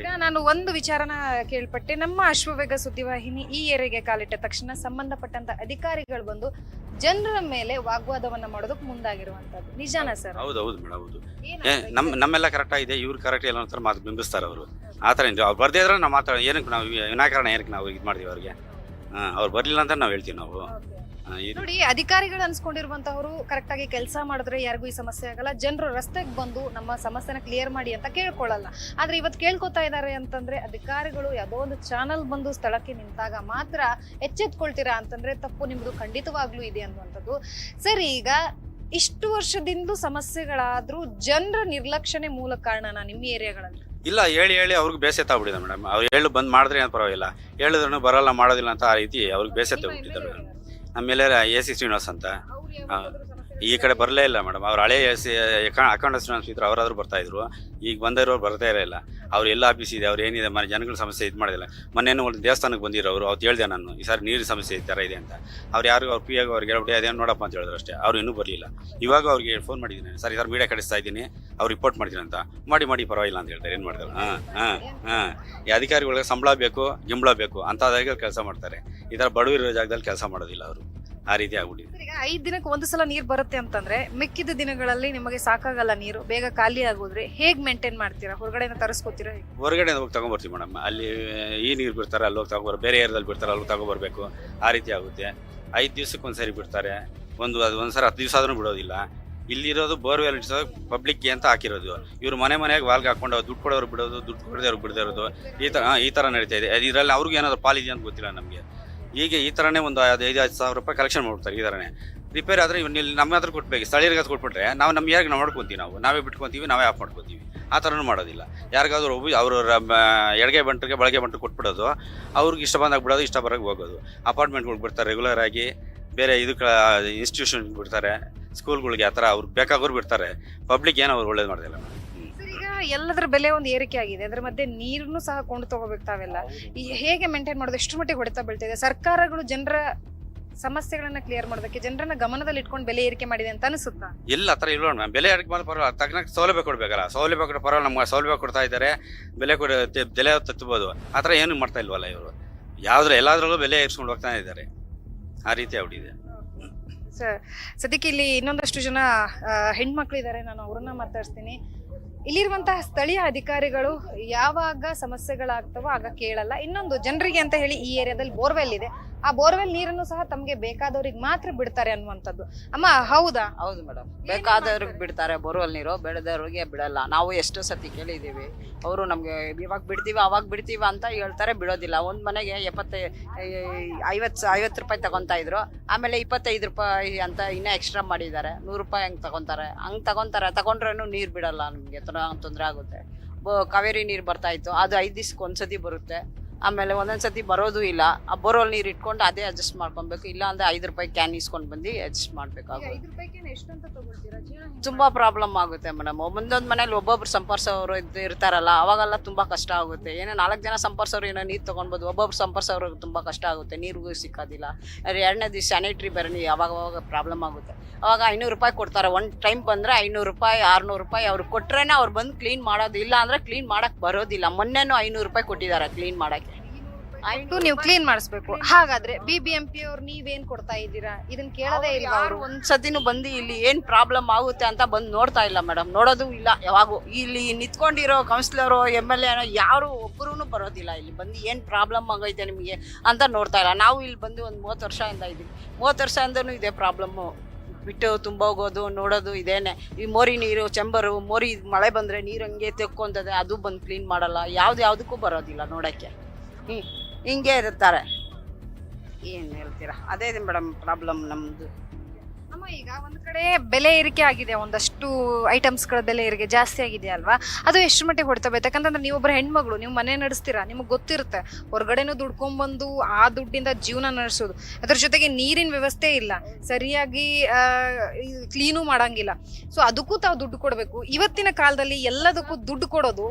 Speaker 1: ಈಗ ನಾನು ಒಂದು ವಿಚಾರನ ಕೇಳ್ಪಟ್ಟೆ. ನಮ್ಮ ಅಶ್ವವೇಗ ಸುದ್ದಿವಾಹಿನಿ ಈ ಏರಿಗೆ ಕಾಲಿಟ್ಟ ತಕ್ಷಣ ಸಂಬಂಧಪಟ್ಟಂತ ಅಧಿಕಾರಿಗಳು ಬಂದು ಜನರ ಮೇಲೆ ವಾಗ್ವಾದವನ್ನ ಮಾಡೋದಕ್ಕೆ ಮುಂದಾಗಿರುವಂತದ್ದು. ನಿಜಾನ ಸರ್?
Speaker 6: ಹೌದು ಹೌದು ಮೇಡಮ್ ಹೌದು. ನಮ್ ನಮ್ಮ ನಮ್ಮೆಲ್ಲ ಕರೆಕ್ಟ್ ಆಗಿದೆ. ಇವ್ರು ಕರೆಕ್ಟ್ ಇಲ್ಲ ಅಂತ ಮಾತು ಬಿಂಬಿಸ್ತಾರೆ ಅವರು. ಆ ಥರ ಅವ್ರು ಬರ್ದೇ ಇದ್ರೆ ನಾವು ಮಾತಾಡ ಏನಕ್ಕೆ ನಾವು ವಿನಾಕಾರಣ ಏನಕ್ಕೆ ನಾವು ಇದು ಮಾಡ್ತೀವಿ ಅವ್ರಿಗೆ? ಹಾಂ ಅವ್ರು ಬರಲಿಲ್ಲ ಅಂತ ನಾವು ಹೇಳ್ತೀವಿ ನಾವು.
Speaker 1: ನೋಡಿ ಅಧಿಕಾರಿಗಳು ಅನ್ಸ್ಕೊಂಡಿರುವಂತವರು ಕರೆಕ್ಟ್ ಆಗಿ ಕೆಲಸ ಮಾಡಿದ್ರೆ ಯಾರಿಗೂ ಈ ಸಮಸ್ಯೆ ಆಗಲ್ಲ. ಜನರು ರಸ್ತೆಗೆ ಬಂದು ನಮ್ಮ ಸಮಸ್ಯೆನ ಕ್ಲಿಯರ್ ಮಾಡಿ ಅಂತ ಕೇಳ್ಕೊಳ್ಳಲ್ಲ ಆದ್ರೆ ಇವತ್ತು ಕೇಳ್ಕೊತಾ ಇದ್ದಾರೆ ಅಂತಂದ್ರೆ ಅಧಿಕಾರಿಗಳು ಯಾವುದೋ ಒಂದು ಚಾನಲ್ ಬಂದು ಸ್ಥಳಕ್ಕೆ ನಿಂತಾಗ ಮಾತ್ರ ಎಚ್ಚೆತ್ಕೊಳ್ತೀರಾ ಅಂತಂದ್ರೆ ತಪ್ಪು ನಿಮ್ದು ಖಂಡಿತವಾಗ್ಲೂ ಇದೆ ಅನ್ನುವಂಥದ್ದು. ಸರಿ ಈಗ ಇಷ್ಟು ವರ್ಷದಿಂದ ಸಮಸ್ಯೆಗಳಾದ್ರೂ ಜನರ ನಿರ್ಲಕ್ಷಣೆ ಮೂಲ ಕಾರಣನ ನಿಮ್ಮ ಏರಿಯಾಗಳಲ್ಲಿ?
Speaker 6: ಇಲ್ಲ ಹೇಳಿ ಹೇಳಿ ಅವ್ರಿಗೆ ಬೇಸತ್ತ ಬಿಟ್ಟಿದೆ ಮೇಡಮ್. ಅವ್ರು ಹೇಳು ಬಂದ್ ಮಾಡಿದ್ರೆ ಏನು ಪರವಾಗಿಲ್ಲ. ಹೇಳಿದ್ರು ಬರಲ್ಲ ಮಾಡೋದಿಲ್ಲ ಅಂತ ಆ ರೀತಿ ಅವ್ರಿಗೆ ಬೇಸತ್ತ ತಗ್ಬಿಟ್ಟಿದ್ದಾರೆ ಆಮೇಲೆ ಎ ಸಿ ಶ್ರೀನಿವಾಸ್ ಅಂತ. ಈ ಕಡೆ ಬರಲೇ ಇಲ್ಲ ಮೇಡಮ್. ಅವ್ರು ಹಳೆ ಎಸ್ ಅಕೌಂಟ್ ಶ್ರೀನಿವಾಸ್ ಇದ್ರು, ಅವರಾದ್ರೂ ಬರ್ತಾ ಇದ್ರು. ಈಗ ಬಂದಿರೋರು ಬರ್ತಾ ಇರಲಿಲ್ಲ ಅವ್ರು ಎಲ್ಲ ಆಫೀಸ್ ಇದೆ, ಅವ್ರು ಏನಿದೆ, ಮನೆ ಜನಗಳ ಸಮಸ್ಯೆ ಇದು ಮಾಡಿದಿಲ್ಲ. ಮೊನ್ನೆನೂ ಒಂದು ದೇವಸ್ಥಾನಕ್ಕೆ ಬಂದಿರೋ ಅವರು ಅವ್ರು ಹೇಳಿದೆ ನಾನು, ಈ ಸಾರಿ ನೀರಿನ ಸಮಸ್ಯೆ ಈ ಥರ ಇದೆ ಅಂತ. ಅವ್ರು ಯಾರು, ಅವ್ರು ಪಿ ಆಗಿ ಅವ್ರಿಗೆ ಹೇಳ್ಬಿಟ್ಟು, ಅದೇನು ನೋಡಪ್ಪ ಅಂತ ಹೇಳಿದ್ರು ಅಷ್ಟೇ. ಅವ್ರು ಇನ್ನೂ ಬರಲಿಲ್ಲ. ಇವಾಗ ಅವ್ರಿಗೆ ಫೋನ್ ಮಾಡಿದ್ದೀನಿ ಸರ್ ಥರ ಮೀಡಿಯಾ ಕಡಿಸ್ತಾ ಇದ್ದೀನಿ, ಅವ್ರು ರಿಪೋರ್ಟ್ ಮಾಡ್ತೀನಿ ಅಂತ. ಮಾಡಿ ಮಾಡಿ, ಪರವಾಗಿಲ್ಲ ಅಂತ ಹೇಳ್ತಾರೆ. ಏನು ಮಾಡ್ತಾರೆ? ಹಾಂ ಹಾಂ ಹಾಂ. ಈ ಅಧಿಕಾರಿಗಳಿಗೆ ಸಂಬಳ ಬೇಕು, ಗಿಂಬಳ ಬೇಕು, ಅಂಥದ್ದಾಗ ಕೆಲಸ ಮಾಡ್ತಾರೆ. ಈ ಥರ ಬಡವಿರೋ ಜಾಗದಲ್ಲಿ ಕೆಲಸ ಮಾಡೋದಿಲ್ಲ ಅವರು. ಆ ರೀತಿ ಆಗ್ಬಿಟ್ಟಿದೆ.
Speaker 1: ಈಗ ಐದ್ ದಿನಕ್ಕೆ ಒಂದು ಸಲ ನೀರ್ ಬರುತ್ತೆ ಅಂತಂದ್ರೆ ಮಿಕ್ಕಿದ ದಿನಗಳಲ್ಲಿ ನಿಮಗೆ ಸಾಕಾಗಲ್ಲ ನೀರು ಬೇಗ ಖಾಲಿ ಆಗೋದ್ರೆ ಹೇಗ್ ಮೇಂಟೈನ್ ಮಾಡ್ತೀರಾ? ಹೊರಗಡೆನ ತರಿಸ್ಕೊತೀರಾ ಹೇಗೆ?
Speaker 6: ಹೊರಗಡೆ ಹೋಗಿ ತಗೊಂಡ್ಬರ್ತೀವಿ ಮೇಡಮ್. ಅಲ್ಲಿ ಈ ನೀರು ಬಿಡ್ತಾರೆ ಅಲ್ಲಿ ಹೋಗಿ ತಗೊಂಡ್ಬರ್ ಬೇರೆ ಏರಿಯಾದಲ್ಲಿ ಬಿಡ್ತಾರೆ ಅಲ್ಲಿ ತಗೊಂಡ್ಬರ್ಬೇಕು ಆ ರೀತಿ ಆಗುತ್ತೆ. ಐದು ದಿವ್ಸಕ್ಕೆ ಒಂದ್ಸರಿ ಬಿಡ್ತಾರೆ. ಒಂದು ಅದು ಒಂದ್ಸರಿ ಹತ್ತು ದಿವಸ ಆದ್ರೂ ಬಿಡೋದಿಲ್ಲ. ಇಲ್ಲಿರೋದು ಬೋರ್ವೆಲ್ ಪಬ್ಲಿಕ್ಗೆ ಅಂತ ಹಾಕಿರೋದು. ಇವ್ರು ಮನೆ ಮನೆಗೆ ವಾಲ್ಗೆ ಹಾಕೊಂಡು ದುಡ್ಡು ಕೊಡೋರು ಬಿಡೋದು ದುಡ್ಡು ಕೊಡದೆ ಅವ್ರು ಬಿಡದೇ ಇರೋದು. ಈ ಥರ ಈ ಥರ ನಡೀತಾ ಇದೆ. ಇದರಲ್ಲಿ ಅವ್ರಿಗೆ ಏನಾದ್ರು ಪಾಲಿದೆ ಅಂತ ಗೊತ್ತಿಲ್ಲ ನಮಗೆ. ಈಗ ಈ ಥರನೇ ಒಂದು ಐದು ಐದು ಸಾವಿರ ರೂಪಾಯಿ ಕಲೆಕ್ಷನ್ ಮಾಡ್ಬಿಡ್ತಾರೆ ಈ ಥರನೇ ರಿಪೇರ್ ಆದರೆ ಇವ್ನು ಇಲ್ಲಿ ನಮ್ಮ ಹತ್ರ ಕೊಟ್ಬೇಕು, ಸ್ಥಳೀಯರಿಗೆ ಅದು ಕೊಟ್ಬಿಟ್ರೆ ನಾವು ನಮ್ಮ ಯಾರಿಗೆ ನಾವು ಮಾಡ್ಕೊತೀವಿ ನಾವು? ನಾವೇ ಬಿಟ್ಕೊತೀವಿ, ನಾವೇ ಆಫ್ ಮಾಡ್ಕೊತೀವಿ. ಆ ಥರನೂ ಮಾಡೋದಿಲ್ಲ. ಯಾರಿಗಾದ್ರೂ ಒಬ್ಬ ಅವರು ಎಡಗೆ ಬಂಟ್ರಿಗೆ ಬಳಗೆ ಬಂಟ್ರಿಗೆ ಕೊಟ್ಬಿಡೋದು, ಅವ್ರಿಗೆ ಇಷ್ಟ ಬಂದಾಗ ಬಿಡೋದು, ಇಷ್ಟ ಬರೋಕೆ ಹೋಗೋದು. ಅಪಾರ್ಟ್ಮೆಂಟ್ಗಳಿಗೆ ಬಿಡ್ತಾರೆ ರೆಗ್ಯುಲರ್ ಆಗಿ, ಬೇರೆ ಇದಕ್ಕೆ ಇನ್ಸ್ಟಿಟ್ಯೂಷನ್ ಬಿಡ್ತಾರೆ ಸ್ಕೂಲ್ಗಳಿಗೆ ಆ ಥರ ಅವ್ರು ಬೇಕಾಗೋರು ಬಿಡ್ತಾರೆ. ಪಬ್ಲಿಕ್ ಏನೋ ಅವ್ರು ಒಳ್ಳೇದು ಮಾಡೋದಿಲ್ಲ
Speaker 1: ಈಗ ಎಲ್ಲದರ ಬೆಲೆ ಒಂದು ಏರಿಕೆ ಆಗಿದೆ. ಅದ್ರ ಮಧ್ಯೆ ನೀರನ್ನು ಸಹ ಕೊಂಡು ತಗೋಬೇಕು ತಾವೆಲ್ಲ. ಈ ಹೇಗೆ ಮೇಂಟೈನ್ ಮಾಡೋದು? ಎಷ್ಟು ಮಟ್ಟಿಗೆ ಹೊಡೆತಾ ಬೀಳ್ತಿದೆ? ಸರ್ಕಾರಗಳು ಜನರ ಸಮಸ್ಯೆಗಳನ್ನ ಕ್ಲಿಯರ್ ಮಾಡೋದಕ್ಕೆ ಜನರನ್ನ ಗಮನದಲ್ಲಿ ಇಟ್ಕೊಂಡು ಬೆಲೆ ಏರಿಕೆ ಮಾಡಿದೆ ಅಂತ ಅನಿಸುತ್ತಾ?
Speaker 6: ಎಲ್ಲ ಆತರ ಇಲ್ಲ ಮ್ಯಾಮ್ ಬೆಲೆ ಏರಿಕೆ ಮೇಲೆ ಪರವಾಗಿಲ್ಲ. ತಕ್ಷಣ ಸೌಲಭ್ಯ ಕೊಡ್ಬೇಕಲ್ಲ ಸೌಲಭ್ಯ ಕೊಟ್ಟರೆ ಪರವಾಗಿಲ್ಲ. ನಮ್ಗೆ ಸೌಲಭ್ಯ ಕೊಡ್ತಾ ಇದ್ದಾರೆ. ಬೆಲೆ ಕೊಡ ಬೆಲೆ ತತ್ತಬೋದು ಆತರ ಥರ ಏನು ಮಾಡ್ತಾ ಇಲ್ವಲ್ಲ ಇವರು? ಯಾವ್ದ್ರ ಎಲ್ಲಾದ್ರಲ್ಲೂ ಬೆಲೆ ಏರಿಸ್ಕೊಂಡು ಹೋಗ್ತಾ ಇದ್ದಾರೆ. ಆ ರೀತಿ ಆಗ್ಬಿಟ್ಟಿದೆ
Speaker 1: ಸರ್ ಸದ್ಯಕ್ಕೆ ಇಲ್ಲಿ ಇನ್ನೊಂದಷ್ಟು ಜನ ಹೆಣ್ಮಕ್ಳು ಇದ್ದಾರೆ. ನಾನು ಅವ್ರನ್ನ ಮಾತಾಡ್ತೀನಿ ಇಲ್ಲಿರುವಂತಹ ಸ್ಥಳೀಯ ಅಧಿಕಾರಿಗಳು ಯಾವಾಗ ಸಮಸ್ಯೆಗಳಾಗ್ತವೋ ಆಗ ಕೇಳಲ್ಲ. ಇನ್ನೊಂದು ಜನರಿಗೆ ಅಂತ ಹೇಳಿ ಈ ಏರಿಯಾದಲ್ಲಿ ಬೋರ್ವೆಲ್ ಇದೆ. ಆ ಬೋರ್ವೆಲ್ ನೀರನ್ನು ಸಹ ತಮಗೆ ಬೇಕಾದವ್ರಿಗೆ ಮಾತ್ರ ಬಿಡ್ತಾರೆ ಅನ್ನುವಂಥದ್ದು. ಅಮ್ಮ ಹೌದಾ?
Speaker 7: ಹೌದು ಮೇಡಮ್ ಬೇಕಾದವ್ರಿಗೆ ಬಿಡ್ತಾರೆ ಬೋರ್ವೆಲ್ ನೀರು ಬೆಳೆದವ್ರಿಗೆ ಬಿಡಲ್ಲ. ನಾವು ಎಷ್ಟು ಸತಿ ಕೇಳಿದ್ದೀವಿ ಅವರು ನಮಗೆ ಇವಾಗ ಬಿಡ್ತೀವಿ ಅವಾಗ ಬಿಡ್ತೀವಿ ಅಂತ ಹೇಳ್ತಾರೆ ಬಿಡೋದಿಲ್ಲ. ಒಂದು ಮನೆಗೆ ಎಪ್ಪತ್ತ ಐವತ್ತು ಐವತ್ತು ರೂಪಾಯಿ ತಗೊತಾ ಇದ್ರು ಆಮೇಲೆ ಇಪ್ಪತ್ತೈದು ರೂಪಾಯಿ ಅಂತ ಇನ್ನೂ ಎಕ್ಸ್ಟ್ರಾ ಮಾಡಿದ್ದಾರೆ. ನೂರು ರೂಪಾಯಿ ಹಂಗೆ ತಗೊತಾರೆ ಹಂಗೆ ತಗೊತಾರೆ ತಗೊಂಡ್ರೂ ನೀರು ಬಿಡಲ್ಲ ನಮಗೆ. ತೊಂದರೆ ಆಗುತ್ತೆ. ಕಾವೇರಿ ನೀರು ಬರ್ತಾ ಇತ್ತು. ಅದು ಐದು ದಿವ್ಸಕ್ಕೆ ಒಂದ್ಸತಿ ಬರುತ್ತೆ. ಆಮೇಲೆ ಒಂದೊಂದು ಸತಿ ಬರೋದು ಇಲ್ಲ. ಆ ಬೋರ್ವೆಲ್ ನೀರು ಇಟ್ಕೊಂಡು ಅದೇ ಅಡ್ಜಸ್ಟ್ ಮಾಡ್ಕೊಬೇಕು. ಇಲ್ಲ ಅಂದ್ರೆ ಐದು ರೂಪಾಯಿ ಕ್ಯಾನ್ ಇಸ್ಕೊಂಡು ಬಂದು ಅಡ್ಜಸ್ಟ್ ಮಾಡಬೇಕಾಗುತ್ತೆ ತುಂಬಾ ಪ್ರಾಬ್ಲಮ್ ಆಗುತ್ತೆ ಮೇಡಮ್ ಒಂದೊಂದು ಮನೇಲಿ ಒಬ್ಬೊಬ್ರು ಸಂಪರ್ಸೋರು ಇರ್ತಾರಲ್ಲ ಅವಾಗೆಲ್ಲ ತುಂಬಾ ಕಷ್ಟ ಆಗುತ್ತೆ. ಏನೋ ನಾಲ್ಕು ಜನ ಸಂಪರ್ಸೋರು ಏನೋ ನೀರು ತಗೊಂಡ್ಬೋದು ಒಬ್ಬೊಬ್ರು ಸಂಪರ್ಸೋರು ತುಂಬಾ ಕಷ್ಟ ಆಗುತ್ತೆ. ನೀರಿಗೂ ಸಿಕ್ಕೋದಿಲ್ಲ. ಎರಡನೇ ದಿವಸ ಸ್ಯಾನಿಟ್ರಿ ಬರಣಿ ಅವಾಗವಾಗ ಅವಾಗ ಅವಾಗ ಪ್ರಾಬ್ಲಮ್ ಆಗುತ್ತೆ. ಅವಾಗ ಐನೂರು ರೂಪಾಯಿ ಕೊಡ್ತಾರೆ. ಒಂದು ಟೈಮ್ ಬಂದ್ರೆ ಐನೂರು ರೂಪಾಯಿ ಆರ್ನೂರು ರೂಪಾಯಿ ಅವ್ರು ಕೊಟ್ರೇನೆ ಅವ್ರು ಬಂದು ಕ್ಲೀನ್ ಮಾಡೋದು. ಇಲ್ಲ ಅಂದ್ರೆ ಕ್ಲೀನ್ ಮಾಡಕ್ ಬರೋದಿಲ್ಲ. ಮೊನ್ನೆನೂ ಐನೂರು ರೂಪಾಯಿ ಕೊಟ್ಟಿದ್ದಾರೆ ಕ್ಲೀನ್ ಮಾಡಕ್ಕೆ.
Speaker 1: ಒಟ್ಟು ನೀವು ಕ್ಲೀನ್ ಮಾಡಿಸ್ಬೇಕು. ಹಾಗಾದ್ರೆ ಬಿ ಬಿ ಎಂ ಪಿ ಅವ್ರು ನೀವೇನ್ ಕೊಡ್ತಾ ಇದ್ದೀರಾ? ಇದನ್ನ ಕೇಳದೇ ಇಲ್ಲ
Speaker 7: ಯಾರು
Speaker 1: ಅವರು?
Speaker 7: ಒಂದ್ ಸತಿನೂ ಬಂದು ಇಲ್ಲಿ ಏನ್ ಪ್ರಾಬ್ಲಮ್ ಆಗುತ್ತೆ ಅಂತ ಬಂದು ನೋಡ್ತಾ ಇಲ್ಲ ಮೇಡಮ್ ನೋಡೋದು ಇಲ್ಲ ಯಾವಾಗೂ. ಇಲ್ಲಿ ನಿಂತ್ಕೊಂಡಿರೋ ಕೌನ್ಸಿಲರು ಎಂ ಎಲ್ ಎ ಯಾರು ಒಬ್ಬರೂ ಬರೋದಿಲ್ಲ. ಇಲ್ಲಿ ಬಂದು ಏನ್ ಪ್ರಾಬ್ಲಮ್ ಆಗೈತೆ ನಿಮಗೆ ಅಂತ ನೋಡ್ತಾ ಇಲ್ಲ. ನಾವು ಇಲ್ಲಿ ಬಂದು ಒಂದು ಮೂವತ್ತು ವರ್ಷದಿಂದ ಇದ್ದೀವಿ ಮೂವತ್ತು ವರ್ಷದಿಂದನೂ ಇದೆ ಪ್ರಾಬ್ಲಮ್ಮು ಬಿಟ್ಟು ತುಂಬೋಗೋದು ನೋಡೋದು ಇದೇನೆ. ಈ ಮೋರಿ ನೀರು ಚೆಂಬರು ಮೋರಿ ಮಳೆ ಬಂದ್ರೆ ನೀರು ಹಂಗೆ ತೆಕ್ಕೊಂತದೆ. ಅದು ಬಂದು ಕ್ಲೀನ್ ಮಾಡಲ್ಲ. ಯಾವ್ದು ಯಾವುದಕ್ಕೂ ಬರೋದಿಲ್ಲ ನೋಡಕ್ಕೆ. ಹ್ಮ್. ಹಿಂಗೆ ಇರ್ತಾರೆ ಏನು ಹೇಳ್ತೀರಾ? ಅದೇ ಮೇಡಮ್ ಪ್ರಾಬ್ಲಮ್ ನಮ್ದು.
Speaker 1: ಅಮ್ಮ ಈಗ ಒಂದ್ ಕಡೆ ಬೆಲೆ ಏರಿಕೆ ಆಗಿದೆ, ಒಂದಷ್ಟು ಐಟಮ್ಸ್ಗಳ ಬೆಲೆ ಏರಿಕೆ ಜಾಸ್ತಿ ಆಗಿದೆ ಅಲ್ವಾ? ಅದು ಎಷ್ಟು ಮಟ್ಟಿಗೆ ಹೊಡಿತಾ ಬೀಳುತ್ತೆ ಯಾಕಂತಂದ್ರೆ ನೀವು ಒಬ್ಬರ ಹೆಣ್ಮಗಳು, ನೀವು ಮನೆ ನಡೆಸ್ತೀರಾ? ನಿಮಗೆ ಗೊತ್ತಿರುತ್ತೆ, ಹೊರಗಡೆನೂ ದುಡ್ಕೊಂಡ್ಬಂದು ಆ ದುಡ್ಡಿಂದ ಜೀವನ ನಡೆಸೋದು. ಅದ್ರ ಜೊತೆಗೆ ನೀರಿನ ವ್ಯವಸ್ಥೆ ಇಲ್ಲ. ಸರಿಯಾಗಿ ಕ್ಲೀನು ಮಾಡಂಗಿಲ್ಲ. ಸೊ ಅದಕ್ಕೂ ತಾವು ದುಡ್ಡು ಕೊಡಬೇಕು. ಇವತ್ತಿನ ಕಾಲದಲ್ಲಿ ಎಲ್ಲದಕ್ಕೂ ದುಡ್ಡು ಕೊಡೋದು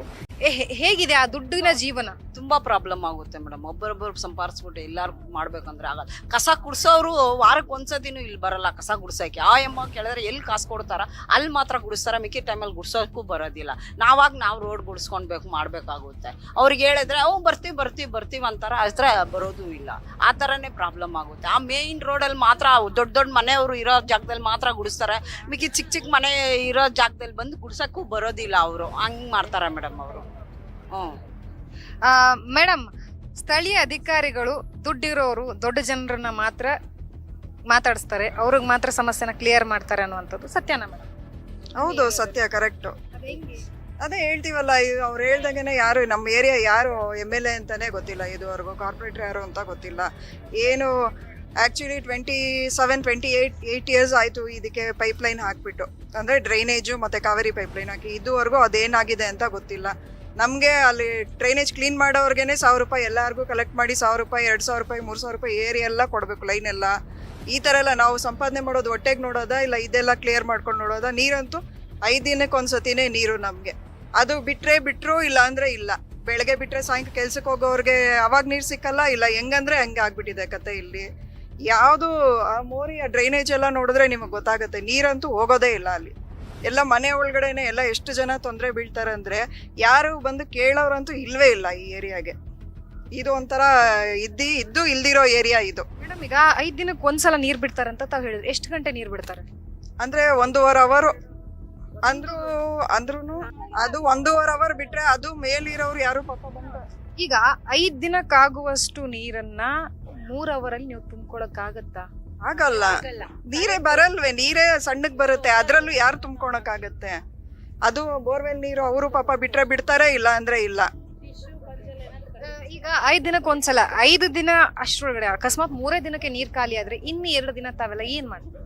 Speaker 1: ಹೇಗಿದೆ ಆ ದುಡ್ಡಿನ ಜೀವನ?
Speaker 7: ತುಂಬಾ ಪ್ರಾಬ್ಲಮ್ ಆಗುತ್ತೆ ಮೇಡಮ್. ಒಬ್ಬರೊಬ್ಬರು ಸಂಪಾದಿಸ್ಬಿಟ್ಟು ಎಲ್ಲಾರು ಮಾಡ್ಬೇಕಂದ್ರೆ ಆಗಲ್ಲ. ಕಸ ಕುಡ್ಸೋರು ವಾರಕ್ಕೆ ಒಂದ್ಸತಿನೂ ಇಲ್ಲಿ ಬರಲ್ಲ, ಕಸ ಗುಡ್ಸಕ್ಕೆ ಆ ಎಮ್ಮ ಕೇಳಿದ್ರೆ ಎಲ್ಲಿ ಕಾಸು ಕೊಡ್ತಾರ? ಅಲ್ಲಿ ಮಾತ್ರ ಗುಡಿಸ್ತಾರ ಮಿಕ್ಕಿ ಟೈಮಲ್ಲಿ ಗುಡ್ಸೋಕ್ಕೂ ಬರೋದಿಲ್ಲ. ನಾವಾಗ ನಾವು ರೋಡ್ ಗುಡಿಸ್ಕೊಳ್ಬೇಕು ಮಾಡಬೇಕಾಗುತ್ತೆ. ಅವ್ರಿಗೆ ಹೇಳಿದ್ರೆ ಅವು ಬರ್ತೀವಿ ಬರ್ತೀವಿ ಬರ್ತೀವಿ ಅಂತಾರೆ. ಹತ್ರ ಬರೋದು ಇಲ್ಲ. ಆ ಥರನೇ ಪ್ರಾಬ್ಲಮ್ ಆಗುತ್ತೆ. ಆ ಮೇಯ್ನ್ ರೋಡಲ್ಲಿ ಮಾತ್ರ, ದೊಡ್ಡ ದೊಡ್ಡ ಮನೆಯವರು ಇರೋ ಜಾಗದಲ್ಲಿ ಮಾತ್ರ ಗುಡಿಸ್ತಾರೆ. ಮಿಕ್ಕಿ ಚಿಕ್ಕ ಚಿಕ್ಕ ಮನೆ ಇರೋ ಜಾಗದಲ್ಲಿ ಬಂದು ಗುಡ್ಸೋಕ್ಕೂ ಬರೋದಿಲ್ಲ ಅವರು. ಹಂಗೆ ಮಾಡ್ತಾರೆ ಮೇಡಮ್ ಅವರು. ಹ್ಞೂ
Speaker 1: ಮೇಡಮ್ ಸ್ಥಳೀಯ ಅಧಿಕಾರಿಗಳು ದುಡ್ಡಿರೋರು, ದೊಡ್ಡ ಜನರನ್ನ ಮಾತ್ರ ಮಾತಾಡಿಸ್ತಾರೆ ಅವ್ರಿಗೆ ಮಾತ್ರ ಸಮಸ್ಯೆನ ಕ್ಲಿಯರ್ ಮಾಡ್ತಾರೆ ಅನ್ನುವಂಥದ್ದು ಸತ್ಯನಾ ಮೇಡಮ್
Speaker 8: ಹೌದು ಸತ್ಯ ಕರೆಕ್ಟು ಅದೇ ಹೇಳ್ತೀವಲ್ಲ ಅವ್ರು ಹೇಳ್ದಂಗೆ ಯಾರು ನಮ್ಮ ಏರಿಯಾ ಯಾರು ಎಂ ಎಲ್ ಎ ಅಂತಾನೆ ಗೊತ್ತಿಲ್ಲ ಇದುವರೆಗೂ ಕಾರ್ಪೊರೇಟರ್ ಯಾರು ಅಂತ ಗೊತ್ತಿಲ್ಲ. ಏನು actually twenty seven twenty eight eight years ಆಯಿತು ಇದಕ್ಕೆ ಪೈಪ್ಲೈನ್ ಹಾಕಿಬಿಟ್ಟು. ಅಂದರೆ ಡ್ರೈನೇಜು ಮತ್ತು ಕಾವೇರಿ ಪೈಪ್ಲೈನ್ ಹಾಕಿ ಇದುವರೆಗೂ ಅದೇನಾಗಿದೆ ಅಂತ ಗೊತ್ತಿಲ್ಲ. ನಮಗೆ ಅಲ್ಲಿ ಡ್ರೈನೇಜ್ ಕ್ಲೀನ್ ಮಾಡೋರ್ಗೆ ಸಾವಿರ ರೂಪಾಯಿ ಎಲ್ಲರಿಗೂ ಕಲೆಕ್ಟ್ ಮಾಡಿ ಸಾವಿರ ರೂಪಾಯಿ ಎರಡು ಸಾವಿರ ರೂಪಾಯಿ ಮೂರು ಸಾವಿರ ರೂಪಾಯಿ ಏರಿಯೆಲ್ಲ ಎಲ್ಲ ಕೊಡಬೇಕು ಲೈನ್ ಎಲ್ಲ. ಈ ಥರ ಎಲ್ಲ ನಾವು ಸಂಪಾದನೆ ಮಾಡೋದು ಹೊಟ್ಟೆಗೆ ನೋಡೋದಾ ಇಲ್ಲ ಇದೆಲ್ಲ ಕ್ಲಿಯರ್ ಮಾಡ್ಕೊಂಡು ನೋಡೋದಾ? ನೀರಂತೂ ಐದು ದಿನಕ್ಕೆ ಒಂದ್ಸತಿನೇ ನೀರು ನಮಗೆ. ಅದು ಬಿಟ್ರೆ ಬಿಟ್ರು ಇಲ್ಲ ಅಂದ್ರೆ ಇಲ್ಲ. ಬೆಳಗ್ಗೆ ಬಿಟ್ರೆ ಸಾಯಂಕಾಲ ಕೆಲ್ಸಕ್ಕೆ ಹೋಗೋರಿಗೆ ಅವಾಗ ನೀರು ಸಿಕ್ಕಲ್ಲ, ಇಲ್ಲ ಹೆಂಗಂದ್ರೆ ಹಂಗೆ ಆಗ್ಬಿಟ್ಟಿದೆ ಕತೆ ಇಲ್ಲಿ. ಯಾವುದು ಆ ಮೋರಿ, ಆ ಡ್ರೈನೇಜ್ ಎಲ್ಲ ನೋಡಿದ್ರೆ ನಿಮಗೆ ಗೊತ್ತಾಗುತ್ತೆ. ನೀರಂತೂ ಹೋಗೋದೇ ಇಲ್ಲ ಅಲ್ಲಿ. ಎಲ್ಲ ಮನೆ ಒಳಗಡೆನೆ ಎಲ್ಲ ಎಷ್ಟು ಜನ ತೊಂದರೆ ಬೀಳ್ತಾರೆ ಅಂದ್ರೆ ಯಾರು ಬಂದು ಕೇಳೋರಂತೂ ಇಲ್ವೇ ಇಲ್ಲ ಈ ಏರಿಯಾಗೆ ಇದು ಒಂಥರ ಇದ್ದಿ ಇದ್ದು ಇಲ್ದಿರೋ ಏರಿಯಾ ಇದು.
Speaker 1: ಮೇಡಮ್ ಈಗ ಐದ್ ದಿನಕ್ಕೆ ಒಂದ್ಸಲ ನೀರ್ ಬಿಡ್ತಾರೆ ಅಂತ ತಾವ್ ಹೇಳಿದ್ರಿ. ಎಷ್ಟು ಗಂಟೆ ನೀರ್ ಬಿಡ್ತಾರೆ?
Speaker 8: ಅಂದ್ರೆ ಒಂದೂವರೆ ಅವರು ಅಂದ್ರು ಅಂದ್ರೂ ಅದು ಒಂದೂವರೆ ಅವರ್ ಬಿಟ್ರೆ ಅದು ಮೇಲಿರೋರು ಯಾರು ಪಾಪ ಬಂದ್ರೆ
Speaker 1: ಈಗ ಐದ್ ದಿನಕ್ಕಾಗುವಷ್ಟು ನೀರನ್ನ ಮೂರ್ ಅವರಲ್ಲಿ ನೀವು ತುಂಬ್ಕೊಳಕ್ ಆಗತ್ತಾ
Speaker 8: ಆಗಲ್ಲ. ನೀರೇ ಬರಲ್ವೇ? ನೀರೇ ಸಣ್ಣಕ್ ಬರುತ್ತೆ. ಅದ್ರಲ್ಲೂ ಯಾರು ತುಂಬ್ಕೊಳಕ್ ಆಗತ್ತೆ ಅದು ಬೋರ್ವೆಲ್ ನೀರು ಅವರು ಪಾಪ ಬಿಟ್ರೆ ಬಿಡ್ತಾರೆ ಇಲ್ಲ ಅಂದ್ರೆ ಇಲ್ಲ.
Speaker 1: ಈಗ ಐದ್ ದಿನಕ್ಕೆ ಒಂದ್ಸಲ ಐದು ದಿನ ಅಷ್ಟರೊಳಗಡೆ ಅಕಸ್ಮಾತ್ ಮೂರೇ ದಿನಕ್ಕೆ ನೀರ್ ಖಾಲಿ ಆದ್ರೆ ಇನ್ನು ಎರಡು ದಿನ ತಾವೆಲ್ಲ ಏನ್ ಮಾಡ್ತೀವಿ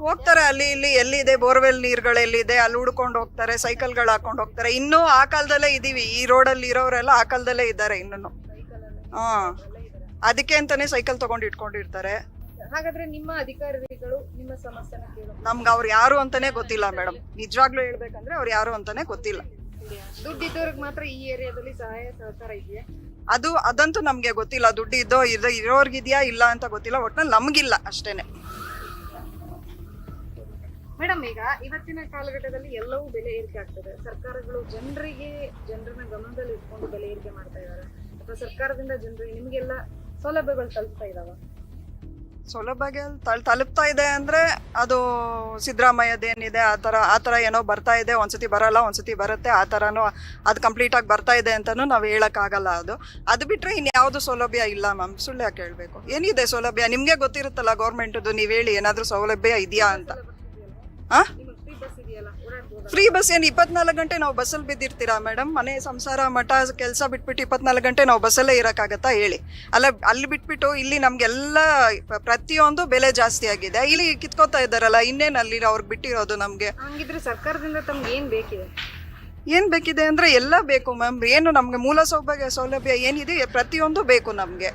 Speaker 8: ಹೋಗ್ತಾರೆ ಅಲ್ಲಿ ಇಲ್ಲಿ ಎಲ್ಲಿದೆ ಬೋರ್ವೆಲ್ ನೀರ್ಗಳು ಎಲ್ಲಿದೆ ಅಲ್ಲಿ ಹುಡ್ಕೊಂಡು ಹೋಗ್ತಾರೆ ಸೈಕಲ್ಗಳು ಹಾಕೊಂಡು ಹೋಗ್ತಾರೆ. ಇನ್ನೂ ಆ ಕಾಲದಲ್ಲೇ ಇದೀವಿ. ಈ ರೋಡಲ್ಲಿ ಇರೋರೆಲ್ಲ ಆ ಕಾಲದಲ್ಲೇ ಇದ್ದಾರೆ ಇನ್ನೂ ಹಾ. ಅದಕ್ಕೆ ಅಂತಾನೆ ಸೈಕಲ್ ತಗೊಂಡು ಇಟ್ಕೊಂಡಿರ್ತಾರೆ.
Speaker 1: ಹಾಗಾದ್ರೆ ನಿಮ್ಮ ಅಧಿಕಾರಿಗಳು ನಿಮ್ಮ ಸಮಸ್ಯೆನ ಕೇಳೋದು
Speaker 8: ನಮ್ಗೆ ಅವ್ರು ಯಾರು ಅಂತಾನೆ ಗೊತ್ತಿಲ್ಲ ಮೇಡಮ್. ನಿಜವಾಗ್ಲೂ ಹೇಳ್ಬೇಕಂದ್ರೆ ಅವ್ರು ಯಾರು ಅಂತಾನೆ ಗೊತ್ತಿಲ್ಲ.
Speaker 1: ದುಡ್ಡಿದ್ದವ್ರಿಗೆ ಮಾತ್ರ ಈ ಏರಿಯಾದಲ್ಲಿ ಸಹಾಯ ಸಹಕಾರ ಇದೆಯಾ?
Speaker 8: ಅದು ಅದಂತೂ ನಮ್ಗೆ ಗೊತ್ತಿಲ್ಲ, ದುಡ್ಡು ಇದ್ದೋ ಇರೋ ಇರೋರ್ಗಿದ್ಯಾ ಇಲ್ಲ ಅಂತ ಗೊತ್ತಿಲ್ಲ, ಒಟ್ನಲ್ಲಿ ನಮಗಿಲ್ಲ ಅಷ್ಟೇನೆ.
Speaker 1: ಮೇಡಮ್, ಈಗ ಇವತ್ತಿನ ಕಾಲಘಟ್ಟದಲ್ಲಿ ಎಲ್ಲವೂ ಬೆಲೆ ಏರಿಕೆ ಆಗ್ತದೆ. ಸರ್ಕಾರಗಳು ಜನರಿಗೆ, ಜನರನ್ನ ಗಮನದಲ್ಲಿ ಇಟ್ಕೊಂಡು ಬೆಲೆ ಏರಿಕೆ ಮಾಡ್ತಾ ಇದ್ದಾರೆ. ಅಥವಾ ಸರ್ಕಾರದಿಂದ ಜನರಿಗೆ ನಿಮಗೆಲ್ಲ ಸೌಲಭ್ಯಗಳು ತಲುಪ್ತಾ ಇದಾವ
Speaker 8: ಸೌಲಭ್ಯ ತಲ್ ತಲುಪ್ತಾ ಇದೆ ಅಂದ್ರೆ ಅದು ಸಿದ್ದರಾಮಯ್ಯದೇನಿದೆ, ಆ ಥರ ಆ ಥರ ಏನೋ ಬರ್ತಾ ಇದೆ, ಒಂದ್ಸತಿ ಬರಲ್ಲ, ಒಂದ್ಸತಿ ಬರುತ್ತೆ, ಆ ಥರನೂ ಅದು ಕಂಪ್ಲೀಟ್ ಆಗಿ ಬರ್ತಾ ಇದೆ ಅಂತಲೂ ನಾವು ಹೇಳೋಕ್ಕಾಗಲ್ಲ ಅದು. ಅದು ಬಿಟ್ರೆ ಇನ್ಯಾವುದು ಸೌಲಭ್ಯ ಇಲ್ಲ ಮ್ಯಾಮ್ ಸುಳ್ಳು ಯಾಕೆ ಹೇಳಬೇಕು ಏನಿದೆ ಸೌಲಭ್ಯ? ನಿಮಗೆ ಗೊತ್ತಿರುತ್ತಲ್ಲ ಗೌರ್ಮೆಂಟದು, ನೀವು ಹೇಳಿ ಏನಾದರೂ ಸೌಲಭ್ಯ ಇದೆಯಾ ಅಂತ. ಆ
Speaker 1: ಫ್ರೀ ಬಸ್ ಇದೆಯಲ್ಲ ಓಡಾಡ್ಬೋದಲ್ಲ
Speaker 8: ಫ್ರೀ ಬಸ್ ಏನು ಇಪ್ಪತ್ನಾಲ್ಕು ಗಂಟೆ ನಾವು ಬಸ್ಸಲ್ಲಿ ಬಿದ್ದಿರ್ತೀರಾ ಮೇಡಮ್ ಮನೆ ಸಂಸಾರ ಮಠ ಕೆಲಸ ಬಿಟ್ಬಿಟ್ಟು ಇಪ್ಪತ್ನಾಲ್ಕು ಗಂಟೆ ನಾವು ಬಸ್ಸಲ್ಲೇ ಇರೋಕ್ಕಾಗತ್ತಾ ಹೇಳಿ? ಅಲ್ಲ ಅಲ್ಲಿ ಬಿಟ್ಬಿಟ್ಟು ಇಲ್ಲಿ ನಮಗೆಲ್ಲ ಪ್ರತಿಯೊಂದು ಬೆಲೆ ಜಾಸ್ತಿ ಆಗಿದೆ. ಇಲ್ಲಿ ಕಿತ್ಕೋತಾ ಇದ್ದಾರಲ್ಲ ಇನ್ನೇನು ಅಲ್ಲಿ ಅವ್ರಿಗೆ ಬಿಟ್ಟಿರೋದು ನಮಗೆ?
Speaker 1: ಹಂಗಿದ್ರೆ ಸರ್ಕಾರದಿಂದ ತಮ್ಗೆ ಏನು ಬೇಕಿದೆ?
Speaker 8: ಏನು ಬೇಕಿದೆ ಅಂದರೆ ಎಲ್ಲ ಬೇಕು ಮ್ಯಾಮ್ ಏನು ನಮಗೆ ಮೂಲ ಸೌಭಾಗ್ಯ ಸೌಲಭ್ಯ ಏನಿದೆ ಪ್ರತಿಯೊಂದು ಬೇಕು ನಮಗೆ.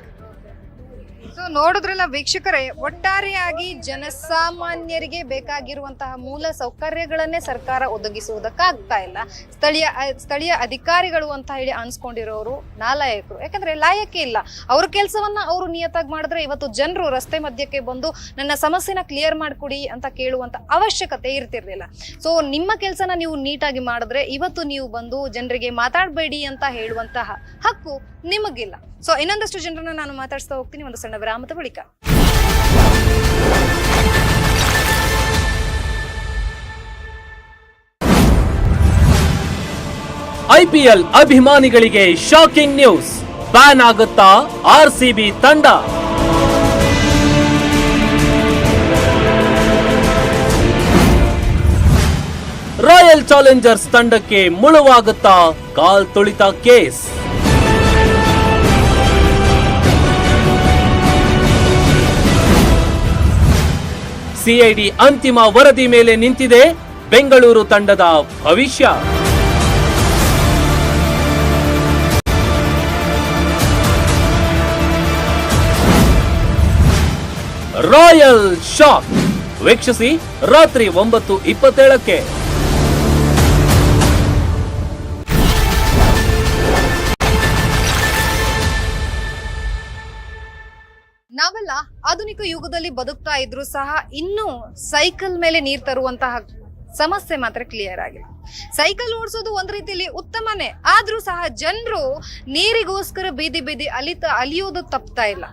Speaker 1: ಸೊ ನೋಡಿದ್ರಲ್ಲ ವೀಕ್ಷಕರೇ, ಒಟ್ಟಾರೆಯಾಗಿ ಜನಸಾಮಾನ್ಯರಿಗೆ ಬೇಕಾಗಿರುವಂತಹ ಮೂಲ ಸೌಕರ್ಯಗಳನ್ನೇ ಸರ್ಕಾರ ಒದಗಿಸುವುದಕ್ಕಾಗ್ತಾ ಇಲ್ಲ. ಸ್ಥಳೀಯ ಸ್ಥಳೀಯ ಅಧಿಕಾರಿಗಳು ಅಂತ ಹೇಳಿ ಅನ್ಸ್ಕೊಂಡಿರೋರು ನಾಲಾಯಕರು. ಯಾಕಂದ್ರೆ ಲಾಯಕ್ಕೆ ಇಲ್ಲ. ಅವ್ರ ಕೆಲಸವನ್ನ ಅವರು ನಿಯತಾಗಿ ಮಾಡಿದ್ರೆ ಇವತ್ತು ಜನರು ರಸ್ತೆ ಮಧ್ಯಕ್ಕೆ ಬಂದು ನನ್ನ ಸಮಸ್ಯೆನ ಕ್ಲಿಯರ್ ಮಾಡಿಕೊಡಿ ಅಂತ ಕೇಳುವಂತ ಅವಶ್ಯಕತೆ ಇರ್ತಿರ್ಲಿಲ್ಲ. ಸೊ ನಿಮ್ಮ ಕೆಲಸನ ನೀವು ನೀಟಾಗಿ ಮಾಡಿದ್ರೆ ಇವತ್ತು ನೀವು ಬಂದು ಜನರಿಗೆ ಮಾತಾಡಬೇಡಿ ಅಂತ ಹೇಳುವಂತಹ ಹಕ್ಕು ನಿಮಗಿಲ್ಲ. ಸೊ ಇನ್ನೊಂದಷ್ಟು ಜನರನ್ನ ನಾನು ಮಾತಾಡ್ಸ್ತಾ ಹೋಗ್ತೀನಿ. ಒಂದು ಸಣ್ಣ ವಿರಾಮದ ಬಳಿಕ.
Speaker 9: ಐಪಿಎಲ್ ಅಭಿಮಾನಿಗಳಿಗೆ ಶಾಕಿಂಗ್ ನ್ಯೂಸ್ ಬ್ಯಾನ್ ಆಗುತ್ತಾ? ಆರ್ ಸಿ ಬಿ ತಂಡ. ರಾಯಲ್ ಚಾಲೆಂಜರ್ಸ್ ತಂಡಕ್ಕೆ ಮುಳುವಾಗುತ್ತಾ? ಕಾಲ್ ತುಳಿತ ಕೇಸ್. ಸಿಐಡಿ ಅಂತಿಮ ವರದಿ ಮೇಲೆ ನಿಂತಿದೆ. ಬೆಂಗಳೂರು ತಂಡದ ಭವಿಷ್ಯ. ರಾಯಲ್ ಶಾಕ್ ವೀಕ್ಷಿಸಿ ರಾತ್ರಿ ಒಂಬತ್ತು ಇಪ್ಪತ್ತೇಳಕ್ಕೆ.
Speaker 1: ನಾವೆಲ್ಲ ಆಧುನಿಕ ಯುಗದಲ್ಲಿ ಬದುಕ್ತಾ ಇದ್ರು ಸಹ ಇನ್ನೂ ಸೈಕಲ್ ಮೇಲೆ ನೀರ್ ತರುವಂತಹ ಸಮಸ್ಯೆ ಮಾತ್ರ ಕ್ಲಿಯರ್ ಆಗಿದೆ. ಸೈಕಲ್ ಓಡಿಸೋದು ಒಂದ್ ರೀತಿಯಲ್ಲಿ ಉತ್ತಮನೇ, ಆದ್ರೂ ಸಹ ಜನರು ನೀರಿಗೋಸ್ಕರ ಬೀದಿ ಬೀದಿ ಅಲಿತ ಅಲಿಯೋದು ತಪ್ತಾ ಇಲ್ಲ.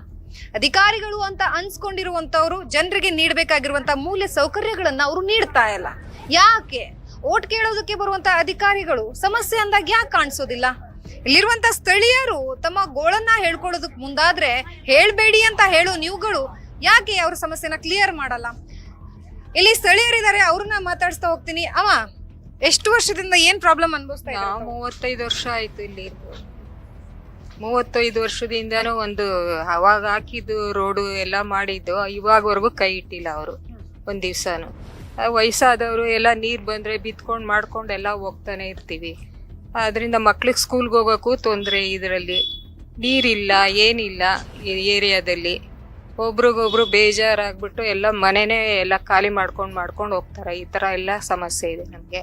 Speaker 1: ಅಧಿಕಾರಿಗಳು ಅಂತ ಅನ್ಸ್ಕೊಂಡಿರುವಂತವ್ರು ಜನರಿಗೆ ನೀಡಬೇಕಾಗಿರುವಂತ ಮೂಲ ಸೌಕರ್ಯಗಳನ್ನ ಅವರು ನೀಡ್ತಾ ಇಲ್ಲ. ಯಾಕೆ? ಓಟ್ ಕೇಳೋದಕ್ಕೆ ಬರುವಂತ ಅಧಿಕಾರಿಗಳು ಸಮಸ್ಯೆ ಅಂದಾಗ ಯಾಕೆ ಕಾಣಿಸೋದಿಲ್ಲ? ಇಲ್ಲಿರುವಂತ ಸ್ಥಳೀಯರು ತಮ್ಮ ಗೋಳನ್ನ ಹೇಳ್ಕೊಳ್ಳೋದಕ್ ಮುಂದಾದ್ರೆ ಹೇಳ್ಬೇಡಿ ಅಂತ ಹೇಳೋ ನೀವುಗಳು ಯಾಕೆ ಅವ್ರ ಸಮಸ್ಯೆನ ಕ್ಲಿಯರ್ ಮಾಡಲ್ಲ? ಇಲ್ಲಿ ಸ್ಥಳೀಯರಿದ್ದಾರೆ, ಅವ್ರನ್ನ ಮಾತಾಡಿಸ್ತಾ ಹೋಗ್ತೀನಿ. ಅವ, ಎಷ್ಟು ವರ್ಷದಿಂದ ಏನ್ ಪ್ರಾಬ್ಲಮ್ ಅನ್ಭವಿಸ್ತಾ ಇದ್ದಾರೆ?
Speaker 10: ಮೂವತ್ತೈದು ವರ್ಷ ಆಯ್ತು ಇಲ್ಲಿ. ಮೂವತ್ತೈದು ವರ್ಷದಿಂದನೂ ಒಂದು ಅವಾಗ ಹಾಕಿದ್ದು ರೋಡು ಎಲ್ಲ ಮಾಡಿದ್ದು, ಇವಾಗವರೆಗೂ ಕೈ ಇಟ್ಟಿಲ್ಲ ಅವರು ಒಂದ್ ದಿವ್ಸಾನು. ವಯಸ್ಸಾದವರು ಎಲ್ಲ ನೀರ್ ಬಂದ್ರೆ ಬಿತ್ಕೊಂಡ್ ಮಾಡ್ಕೊಂಡು ಎಲ್ಲ ಹೋಗ್ತಾನೆ ಇರ್ತೀವಿ. ಅದರಿಂದ ಮಕ್ಳಿಗೆ ಸ್ಕೂಲ್ಗೆ ಹೋಗೋಕ್ಕೂ ತೊಂದರೆ ಇದರಲ್ಲಿ. ನೀರಿಲ್ಲ, ಏನಿಲ್ಲ ಏರಿಯಾದಲ್ಲಿ. ಒಬ್ರಿಗೊಬ್ರು ಬೇಜಾರಾಗ್ಬಿಟ್ಟು ಎಲ್ಲ ಮನೆನೇ ಎಲ್ಲ ಖಾಲಿ ಮಾಡ್ಕೊಂಡು ಮಾಡ್ಕೊಂಡು ಹೋಗ್ತಾರೆ. ಈ ಥರ ಎಲ್ಲ ಸಮಸ್ಯೆ ಇದೆ ನಮಗೆ.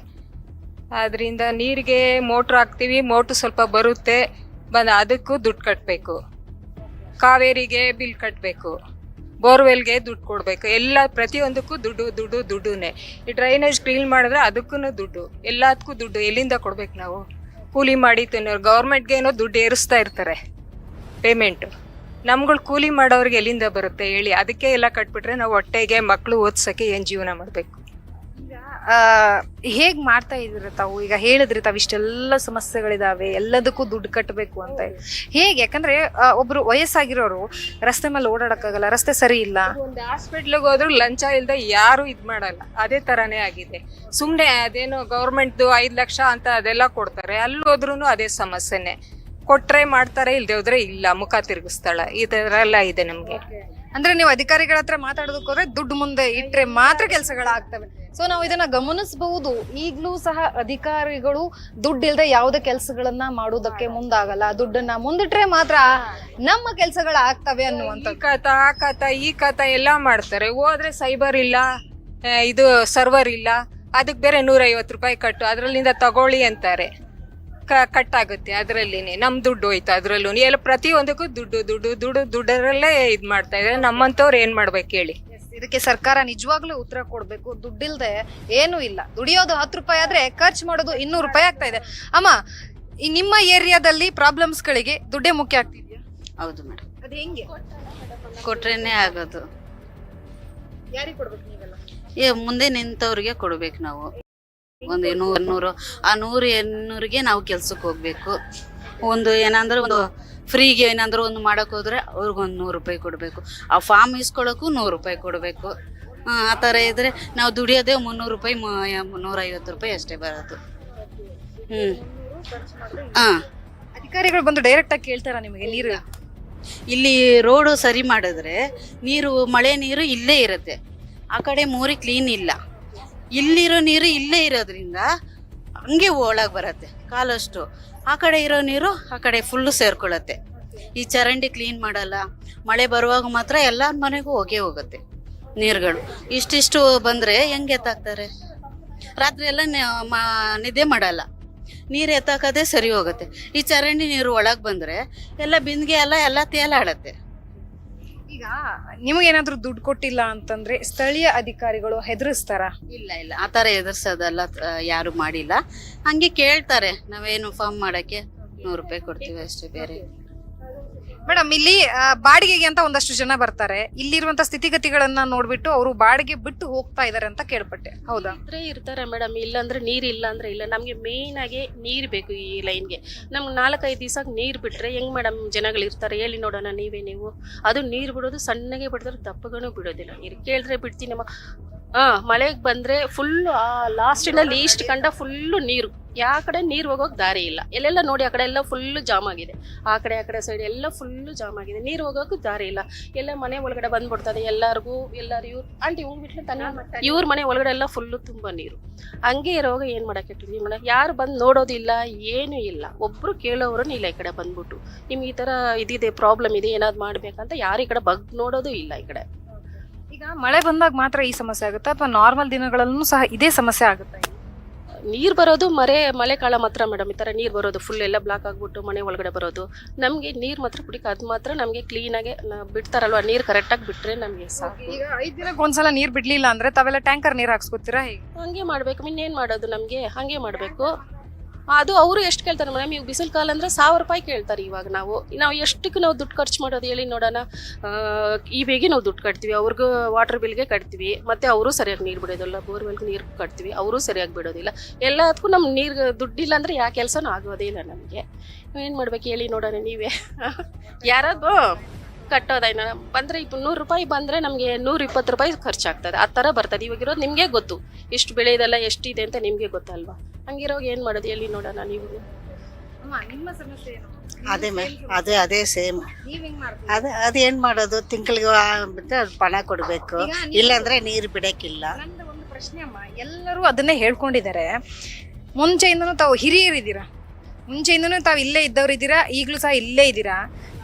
Speaker 10: ಅದರಿಂದ ನೀರಿಗೆ ಮೋಟ್ರ್ ಹಾಕ್ತೀವಿ, ಮೋಟ್ರ್ ಸ್ವಲ್ಪ ಬರುತ್ತೆ. ಬಂದು ಅದಕ್ಕೂ ದುಡ್ಡು ಕಟ್ಟಬೇಕು ಕಾವೇರಿಗೆ ಬಿಲ್ ಕಟ್ಟಬೇಕು ಬೋರ್ವೆಲ್ಗೆ ದುಡ್ಡು ಕೊಡಬೇಕು. ಎಲ್ಲ ಪ್ರತಿಯೊಂದಕ್ಕೂ ದುಡ್ಡು ದುಡ್ಡು, ದುಡ್ಡುನೇ. ಈ ಡ್ರೈನೇಜ್ ಕ್ಲೀನ್ ಮಾಡಿದ್ರೆ ಅದಕ್ಕೂ ದುಡ್ಡು. ಎಲ್ಲದಕ್ಕೂ ದುಡ್ಡು. ಎಲ್ಲಿಂದ ಕೊಡ್ಬೇಕು ನಾವು? ಕೂಲಿ ಮಾಡಿ ತಿನ್ನೋರು, ಗೌರ್ಮೆಂಟ್ಗೆ ಏನೋ ದುಡ್ಡು ಏರಿಸ್ತಾ ಇರ್ತಾರೆ. ಪೇಮೆಂಟು ನಮ್ಗಳು ಕೂಲಿ ಮಾಡೋರಿಗೆ ಎಲ್ಲಿಂದ ಬರುತ್ತೆ ಹೇಳಿ, ಅದಕ್ಕೆ ಎಲ್ಲ ಕಟ್ಬಿಟ್ರೆ ನಾವು ಹೊಟ್ಟೆಗೆ ಮಕ್ಕಳು ಓದ್ಸೋಕ್ಕೆ ಏನು ಜೀವನ ಮಾಡಬೇಕು?
Speaker 1: ಹೇಗ್ ಮಾಡ್ತಾ ಇದ್ರ ತಾವು? ಈಗ ಹೇಳಿದ್ರಿ ತಾವು ಇಷ್ಟೆಲ್ಲ ಸಮಸ್ಯೆಗಳಿದಾವೆ ಎಲ್ಲದಕ್ಕೂ ದುಡ್ಡು ಕಟ್ಟಬೇಕು ಅಂತ. ಹೇಗೆ? ಯಾಕಂದ್ರೆ ಒಬ್ರು ವಯಸ್ಸಾಗಿರೋರು ರಸ್ತೆ ಮೇಲೆ ಓಡಾಡಕ್ಕಾಗಲ್ಲ ರಸ್ತೆ ಸರಿ ಇಲ್ಲ.
Speaker 10: ಒಂದು ಹಾಸ್ಪಿಟ್ಲಿಗೆ ಹೋದ್ರು ಲಂಚ ಇಲ್ಲದೆ ಯಾರು ಇದ್ ಮಾಡಲ್ಲ. ಅದೇ ತರಾನೇ ಆಗಿದೆ. ಸುಮ್ನೆ ಅದೇನೋ ಗೌರ್ಮೆಂಟ್ದು ಐದ್ ಲಕ್ಷ ಅಂತ ಅದೆಲ್ಲ ಕೊಡ್ತಾರೆ. ಅಲ್ಲಿ ಹೋದ್ರು ಅದೇ ಸಮಸ್ಯೆನೆ. ಕೊಟ್ರೆ ಮಾಡ್ತಾರೆ ಇಲ್ದೇ ಹೋದ್ರೆ ಇಲ್ಲ. ಮುಖ ತಿರುಗಿಸ್ತಾಳ. ಈ ತರ ಎಲ್ಲ ಇದೆ ನಮಗೆ.
Speaker 1: ಅಂದ್ರೆ ನೀವು ಅಧಿಕಾರಿಗಳ ಹತ್ರ ಮಾತಾಡೋದಕ್ಕೋದ್ರೆ ದುಡ್ಡು ಮುಂದೆ ಇಟ್ಟರೆ ಮಾತ್ರ ಕೆಲಸಗಳಾಗ್ತವೆ. ಸೊ ನಾವು ಇದನ್ನ ಗಮನಿಸಬಹುದು. ಈಗಲೂ ಸಹ ಅಧಿಕಾರಿಗಳು ದುಡ್ಡು ಇಲ್ಲದೆ ಯಾವುದೇ ಕೆಲಸಗಳನ್ನ ಮಾಡೋದಕ್ಕೆ ಮುಂದಾಗಲ್ಲ. ದುಡ್ಡನ್ನ ಮುಂದಿಟ್ರೆ ಮಾತ್ರ ನಮ್ಮ ಕೆಲಸಗಳಾಗ್ತವೆ ಆಗ್ತವೆ
Speaker 10: ಕಥ
Speaker 1: ಅನ್ನುವಂಥದ್ದು
Speaker 10: ಖಾತ ಆ ಕಥ ಈ ಕಥ ಎಲ್ಲ ಮಾಡ್ತಾರೆ. ಹೋದ್ರೆ ಸೈಬರ್ ಇಲ್ಲ ಆ, ಇದು ಸರ್ವರ್ ಇಲ್ಲ ಅದಕ್ಕೆ ಬೇರೆ ನೂರೈವತ್ತು ರೂಪಾಯಿ ಕಟ್ಟು ಅದರಲ್ಲಿಂದ ತಗೊಳ್ಳಿ ಅಂತಾರೆ. ಕಟ್ ಆಗುತ್ತೆ ಅದರಲ್ಲಿನೇ. ನಮ್ ದುಡ್ಡು ಹೋಯ್ತು ಅದ್ರಲ್ಲೂ ಎಲ್ಲ ಪ್ರತಿಯೊಂದಕ್ಕೂ ದುಡ್ಡು ದುಡ್ಡು ದುಡ್ಡು ದುಡ್ಡರಲ್ಲೇ ಇದ್ ಮಾಡ್ತಾ ಇದ್ರೆ ನಮ್ಮಂತವ್ರು ಏನ್ ಮಾಡ್ಬೇಕು ಹೇಳಿ.
Speaker 1: ಇದಕ್ಕೆ ಸರ್ಕಾರ ನಿಜವಾಗ್ಲೂ ಉತ್ತರ ಕೊಡ್ಬೇಕು. ದುಡ್ಡಿಲ್ದೆ ಏನು ಇಲ್ಲ. ದುಡಿಯೋದು ಹತ್ತು ರೂಪಾಯಿ ಆದ್ರೆ ಖರ್ಚು ಮಾಡೋದು ಇನ್ನೂರು ರೂಪಾಯಿ ಆಗ್ತಾ ಇದೆ. ಅಮ್ಮ ಈ ನಿಮ್ಮ ಏರಿಯಾದಲ್ಲಿ ಪ್ರಾಬ್ಲಮ್ಸ್ ಗಳಿಗೆ ದುಡ್ಡೇ ಮುಖ್ಯ ಆಗ್ತಿದ್ಯಾ?
Speaker 11: ಹೌದು ಮೇಡಮ್.
Speaker 1: ಅದು ಹೆಂಗೆ?
Speaker 11: ಕೊಟ್ರೇನೆ ಆಗೋದು.
Speaker 1: ಯಾರಿಗೆ ಕೊಡ್ಬೇಕು ನೀವೆಲ್ಲ?
Speaker 11: ಏ ಮುಂದೆ ನಿಂತವ್ರಿಗೆ ಕೊಡ್ಬೇಕು ನಾವು. ಒಂದು ನೂರು ನೂರು ಆ ನೂರು ಎನ್ನೂರಿಗೆ ನಾವು ಕೆಲ್ಸಕ್ಕೆ ಹೋಗ್ಬೇಕು. ಒಂದು ಏನಂದ್ರೆ ಒಂದು ಫ್ರೀಗೆ ಏನಂದ್ರೆ ಒಂದು ಮಾಡಕ್ ಹೋದ್ರೆ ಅವ್ರಿಗೊಂದು ನೂರು ರೂಪಾಯಿ ಕೊಡಬೇಕು. ಆ ಫಾರ್ಮ್ ಇಸ್ಕೊಳಕ್ಕೂ ನೂರು ರೂಪಾಯಿ ಕೊಡಬೇಕು. ಆ ಥರ ಇದ್ರೆ ನಾವು ದುಡಿಯೋದೇ ಮುನ್ನೂರು ರೂಪಾಯಿ ನೂರೈವತ್ತು ರೂಪಾಯಿ ಅಷ್ಟೇ ಬರೋದು. ಹ್ಞೂ ಹಾಂ
Speaker 1: ಅಧಿಕಾರಿಗಳು ಬಂದು ಡೈರೆಕ್ಟಾಗಿ ಕೇಳ್ತಾರ ನಿಮಗೆ ನೀರು?
Speaker 11: ಇಲ್ಲಿ. ರೋಡು ಸರಿ ಮಾಡಿದ್ರೆ ನೀರು ಮಳೆ ನೀರು ಇಲ್ಲೇ ಇರುತ್ತೆ. ಆ ಕಡೆ ಮೂರಿ ಕ್ಲೀನ್ ಇಲ್ಲ. ಇಲ್ಲಿರೋ ನೀರು ಇಲ್ಲೇ ಇರೋದ್ರಿಂದ ಹಂಗೆ ಒಳಗೆ ಬರುತ್ತೆ, ಕಾಲಷ್ಟು. ಆ ಕಡೆ ಇರೋ ನೀರು ಆ ಕಡೆ ಫುಲ್ಲು ಸೇರ್ಕೊಳ್ಳುತ್ತೆ ಈ ಚರಂಡಿ ಕ್ಲೀನ್ ಮಾಡಲ್ಲ, ಮಳೆ ಬರುವಾಗ ಮಾತ್ರ ಎಲ್ಲ ಮನೆಗೂ ಹೋಗೇ ಹೋಗುತ್ತೆ ನೀರುಗಳು. ಇಷ್ಟಿಷ್ಟು ಬಂದರೆ ಹೆಂಗೆ ಎತ್ತಾಕ್ತಾರೆ? ರಾತ್ರಿ ಎಲ್ಲ ನಿದ್ದೆ ಮಾಡಲ್ಲ. ನೀರು ಎತ್ತಾಕೋದೇ ಸರಿ ಹೋಗುತ್ತೆ. ಈ ಚರಂಡಿ ನೀರು ಒಳಗೆ ಬಂದರೆ ಎಲ್ಲ ಬಿಂದಿಗೆ ಎಲ್ಲ ಎಲ್ಲ ತೇಲಾಡತ್ತೆ.
Speaker 1: ಈಗ ನಿಮಗೇನಾದ್ರೂ ದುಡ್ಡು ಕೊಟ್ಟಿಲ್ಲ ಅಂತಂದ್ರೆ ಸ್ಥಳೀಯ ಅಧಿಕಾರಿಗಳು ಹೆದರಿಸ್ತಾರ?
Speaker 11: ಇಲ್ಲ ಇಲ್ಲ. ಆ ಥರ ಯಾರು ಮಾಡಿಲ್ಲ. ಹಂಗೆ ಕೇಳ್ತಾರೆ. ನಾವೇನು ಫಾರ್ಮ್ ಮಾಡಕ್ಕೆ ನೂರು ರೂಪಾಯಿ ಕೊಡ್ತೀವಿ ಅಷ್ಟೇ ಬೇರೆ.
Speaker 1: ಮೇಡಮ್, ಇಲ್ಲಿ ಬಾಡಿಗೆಗೆ ಅಂತ ಒಂದಷ್ಟು ಜನ ಬರ್ತಾರೆ. ಇಲ್ಲಿರುವಂತ ಸ್ಥಿತಿಗತಿಗಳನ್ನ ನೋಡ್ಬಿಟ್ಟು ಅವರು ಬಾಡಿಗೆ ಬಿಟ್ಟು ಹೋಗ್ತಾ ಇದಾರೆ ಅಂತ ಕೇಳ್ಪಟ್ಟೆ. ಹೌದಾ?
Speaker 12: ಇದ್ರೆ ಇರ್ತಾರೆ ಮೇಡಮ್. ಇಲ್ಲಾಂದ್ರೆ ನೀರು ಇಲ್ಲ ಅಂದ್ರೆ ಇಲ್ಲ. ನಮಗೆ ಮೇಯ್ನ್ ಆಗಿ ನೀರು ಬೇಕು ಈ ಲೈನ್ಗೆ. ನಮ್ಗೆ ನಾಲ್ಕೈದು ದಿವಸ ನೀರು ಬಿಟ್ರೆ ಹೆಂಗ್ ಮೇಡಮ್ ಜನಗಳು ಇರ್ತಾರೆ? ಹೇಳಿ ನೋಡೋಣ ನೀವೇ ನೀವು. ಅದು ನೀರು ಬಿಡೋದು ಸಣ್ಣಗೆ ಬಿಡ್ತಾರೆ ದಪ್ಪಗನು ಬಿಡೋದಿಲ್ಲ. ನೀರು ಕೇಳಿದ್ರೆ ಬಿಡ್ತೀನಿ ನಮ್ಮ ಹಾ ಮಳೆಗೆ ಬಂದ್ರೆ ಫುಲ್ಲು ಲಾಸ್ಟಿನಲ್ಲಿ ಈಸ್ಟ್ ಕಂಡ ಫುಲ್ಲು ನೀರು. ಯಾವ ಕಡೆ ನೀರು ಹೋಗೋಕೆ ದಾರಿ ಇಲ್ಲ. ಎಲ್ಲೆಲ್ಲ ನೋಡಿ ಆ ಕಡೆ ಎಲ್ಲ ಫುಲ್ ಜಾಮ್ ಆಗಿದೆ. ಆ ಕಡೆ ಆ ಕಡೆ ಸೈಡ್ ಎಲ್ಲ ಫುಲ್ಲು ಜಾಮ್ ಆಗಿದೆ. ನೀರು ಹೋಗೋಕ್ಕೂ ದಾರಿ ಇಲ್ಲ. ಎಲ್ಲ ಮನೆ ಒಳಗಡೆ ಬಂದ್ಬಿಡ್ತದೆ ಎಲ್ಲರಿಗೂ ಎಲ್ಲರೂ ಇವ್ರು ಆಂಟಿ ಹೋಗ್ಬಿಟ್ಲೆ ತನ್ನ ಇವ್ರ ಮನೆ ಒಳಗಡೆ ಎಲ್ಲ ಫುಲ್ಲು ತುಂಬ ನೀರು. ಹಂಗೆ ಇರೋವಾಗ ಏನು ಮಾಡಕ್ಕೆ ಮೇಡಮ್ ಯಾರು ಬಂದು ನೋಡೋದಿಲ್ಲ ಏನೂ ಇಲ್ಲ. ಒಬ್ಬರು ಕೇಳೋರು ಇಲ್ಲ ಈ ಕಡೆ ಬಂದ್ಬಿಟ್ಟು. ನಿಮ್ಗೆ ಈ ಥರ ಇದಿದೆ ಪ್ರಾಬ್ಲಮ್ ಇದೆ ಏನಾದ್ರು ಮಾಡ್ಬೇಕಂತ ಯಾರು ಈ ಕಡೆ ಬಗ್ ನೋಡೋದು ಇಲ್ಲ ಈ ಕಡೆ.
Speaker 1: ಈಗ ಮಳೆ ಬಂದಾಗ ಮಾತ್ರ ಈ ಸಮಸ್ಯೆ ಆಗುತ್ತೆ? ಅಥವಾ ನಾರ್ಮಲ್ ದಿನಗಳಲ್ಲೂ ಸಹ ಇದೇ ಸಮಸ್ಯೆ ಆಗುತ್ತಾ?
Speaker 12: ನೀರು ಬರೋದು ಮರೆ ಮಳೆಕಾಲ ಮಾತ್ರ ಮೇಡಮ್. ಈ ಥರ ನೀರು ಬರೋದು ಫುಲ್ ಎಲ್ಲ ಬ್ಲಾಕ್ ಆಗಿಬಿಟ್ಟು ಮನೆ ಒಳಗಡೆ ಬರೋದು. ನಮಗೆ ನೀರು ಮಾತ್ರ ಕುಡಿಕ ಅದು ಮಾತ್ರ ನಮಗೆ ಕ್ಲೀನಾಗೆ ಬಿಡ್ತಾರಲ್ವ? ನೀರು ಕರೆಕ್ಟಾಗಿ ಬಿಟ್ಟರೆ ನಮಗೆ ಸಾಕು.
Speaker 1: ಈಗ ಐದು ದಿನಕ್ಕೆ ಒಂದ್ಸಲ ನೀರು ಬಿಡ್ಲಿಲ್ಲ ಅಂದ್ರೆ ತಾವೆಲ್ಲ ಟ್ಯಾಂಕರ್ ನೀರು ಹಾಕ್ಸ್ಕೊತೀರಾ ಹೇಗೆ?
Speaker 12: ಹಂಗೆ ಮಾಡಬೇಕು. ಇನ್ನೇನು ಮಾಡೋದು ನಮಗೆ? ಹಾಗೆ ಮಾಡಬೇಕು. ಅದು ಅವರು ಎಷ್ಟು ಕೇಳ್ತಾರೆ ಮೇಡಮ್ ಈಗ ಬಿಸಿಲು ಕಾಲ ಅಂದರೆ ಸಾವಿರ ರೂಪಾಯಿ ಕೇಳ್ತಾರೆ ಇವಾಗ ನಾವು. ನಾವು ಎಷ್ಟಕ್ಕೆ ನಾವು ದುಡ್ಡು ಖರ್ಚು ಮಾಡೋದು ಹೇಳಿ ನೋಡೋಣ. ಈ ಬೇಗೆ ನಾವು ದುಡ್ಡು ಕಟ್ತೀವಿ. ಅವ್ರಿಗೂ ವಾಟರ್ ಬಿಲ್ಗೆ ಕಟ್ತೀವಿ. ಮತ್ತು ಅವರು ಸರಿಯಾಗಿ ನೀರು ಬಿಡೋದಿಲ್ಲ. ಬೋರ್ವೆಲ್ಗೂ ನೀರು ಕಟ್ತೀವಿ. ಅವರು ಸರಿಯಾಗಿ ಬಿಡೋದಿಲ್ಲ. ಎಲ್ಲದಕ್ಕೂ ನಮ್ಮ ನೀರು ದುಡ್ಡಿಲ್ಲ ಅಂದರೆ ಯಾವ ಕೆಲಸನೂ ಆಗೋದೇ ಇಲ್ಲ ನಮಗೆ. ಏನು ಮಾಡ್ಬೇಕು ಹೇಳಿ ನೋಡೋಣ ನೀವೇ. <laughs> ಯಾರಾದ್ರು ಕಟ್ಟೋದಾಯ್ನ ಬಂದ್ರೆ ಇಪ್ಪ ನೂರು ರೂಪಾಯಿ ಬಂದರೆ ನಮಗೆ ನೂರ ಇಪ್ಪತ್ತು ರೂಪಾಯಿ ಖರ್ಚಾಗ್ತದೆ. ಆ ಥರ ಬರ್ತದೆ. ಇವಾಗಿರೋದು ನಿಮಗೆ ಗೊತ್ತು. ಎಷ್ಟು ಬೆಳೆ ಇದೆಲ್ಲ ಎಷ್ಟಿದೆ ಅಂತ ನಿಮಗೆ ಗೊತ್ತಲ್ವಾ? ಹಂಗಿರೋವಾಗ ಏನು ಮಾಡೋದು? ಎಲ್ಲಿ ನೋಡೋಣ ನೀವು?
Speaker 1: ಅಮ್ಮ ನಿಮ್ಮ ಸಮಸ್ಯೆ ಏನು?
Speaker 11: ಅದೇ ಮೇ ಅದೇ ಅದೇ ಸೇಮ್
Speaker 1: ನೀವ್ ಹೆಂಗ್ ಮಾಡ್ತೀರಿ?
Speaker 11: ಅದೇ ಅದೇನ್ ಮಾಡೋದು? ತಿಂಗಳಿಗೆ ಬಿಟ್ಟು ಪಣ ಕೊಡ್ಬೇಕು. ಇಲ್ಲಾಂದ್ರೆ ನೀರು ಬಿಡಕ್ಕಿಲ್ಲ.
Speaker 1: ನಂದು ಒಂದು ಪ್ರಶ್ನೆ ಅಮ್ಮ ಎಲ್ಲರೂ ಅದನ್ನೇ ಹೇಳ್ಕೊಂಡಿದ್ದಾರೆ. ಮುಂಚೆಯಿಂದನೂ ತಾವು ಹಿರಿಯರಿದ್ದೀರಾ? ಮುಂಚೆಯಿಂದನೂ ತಾವು ಇಲ್ಲೇ ಇದ್ದವರಿದ್ದೀರಾ ಈಗಲೂ ಸಹ ಇಲ್ಲೇ ಇದ್ದೀರಾ?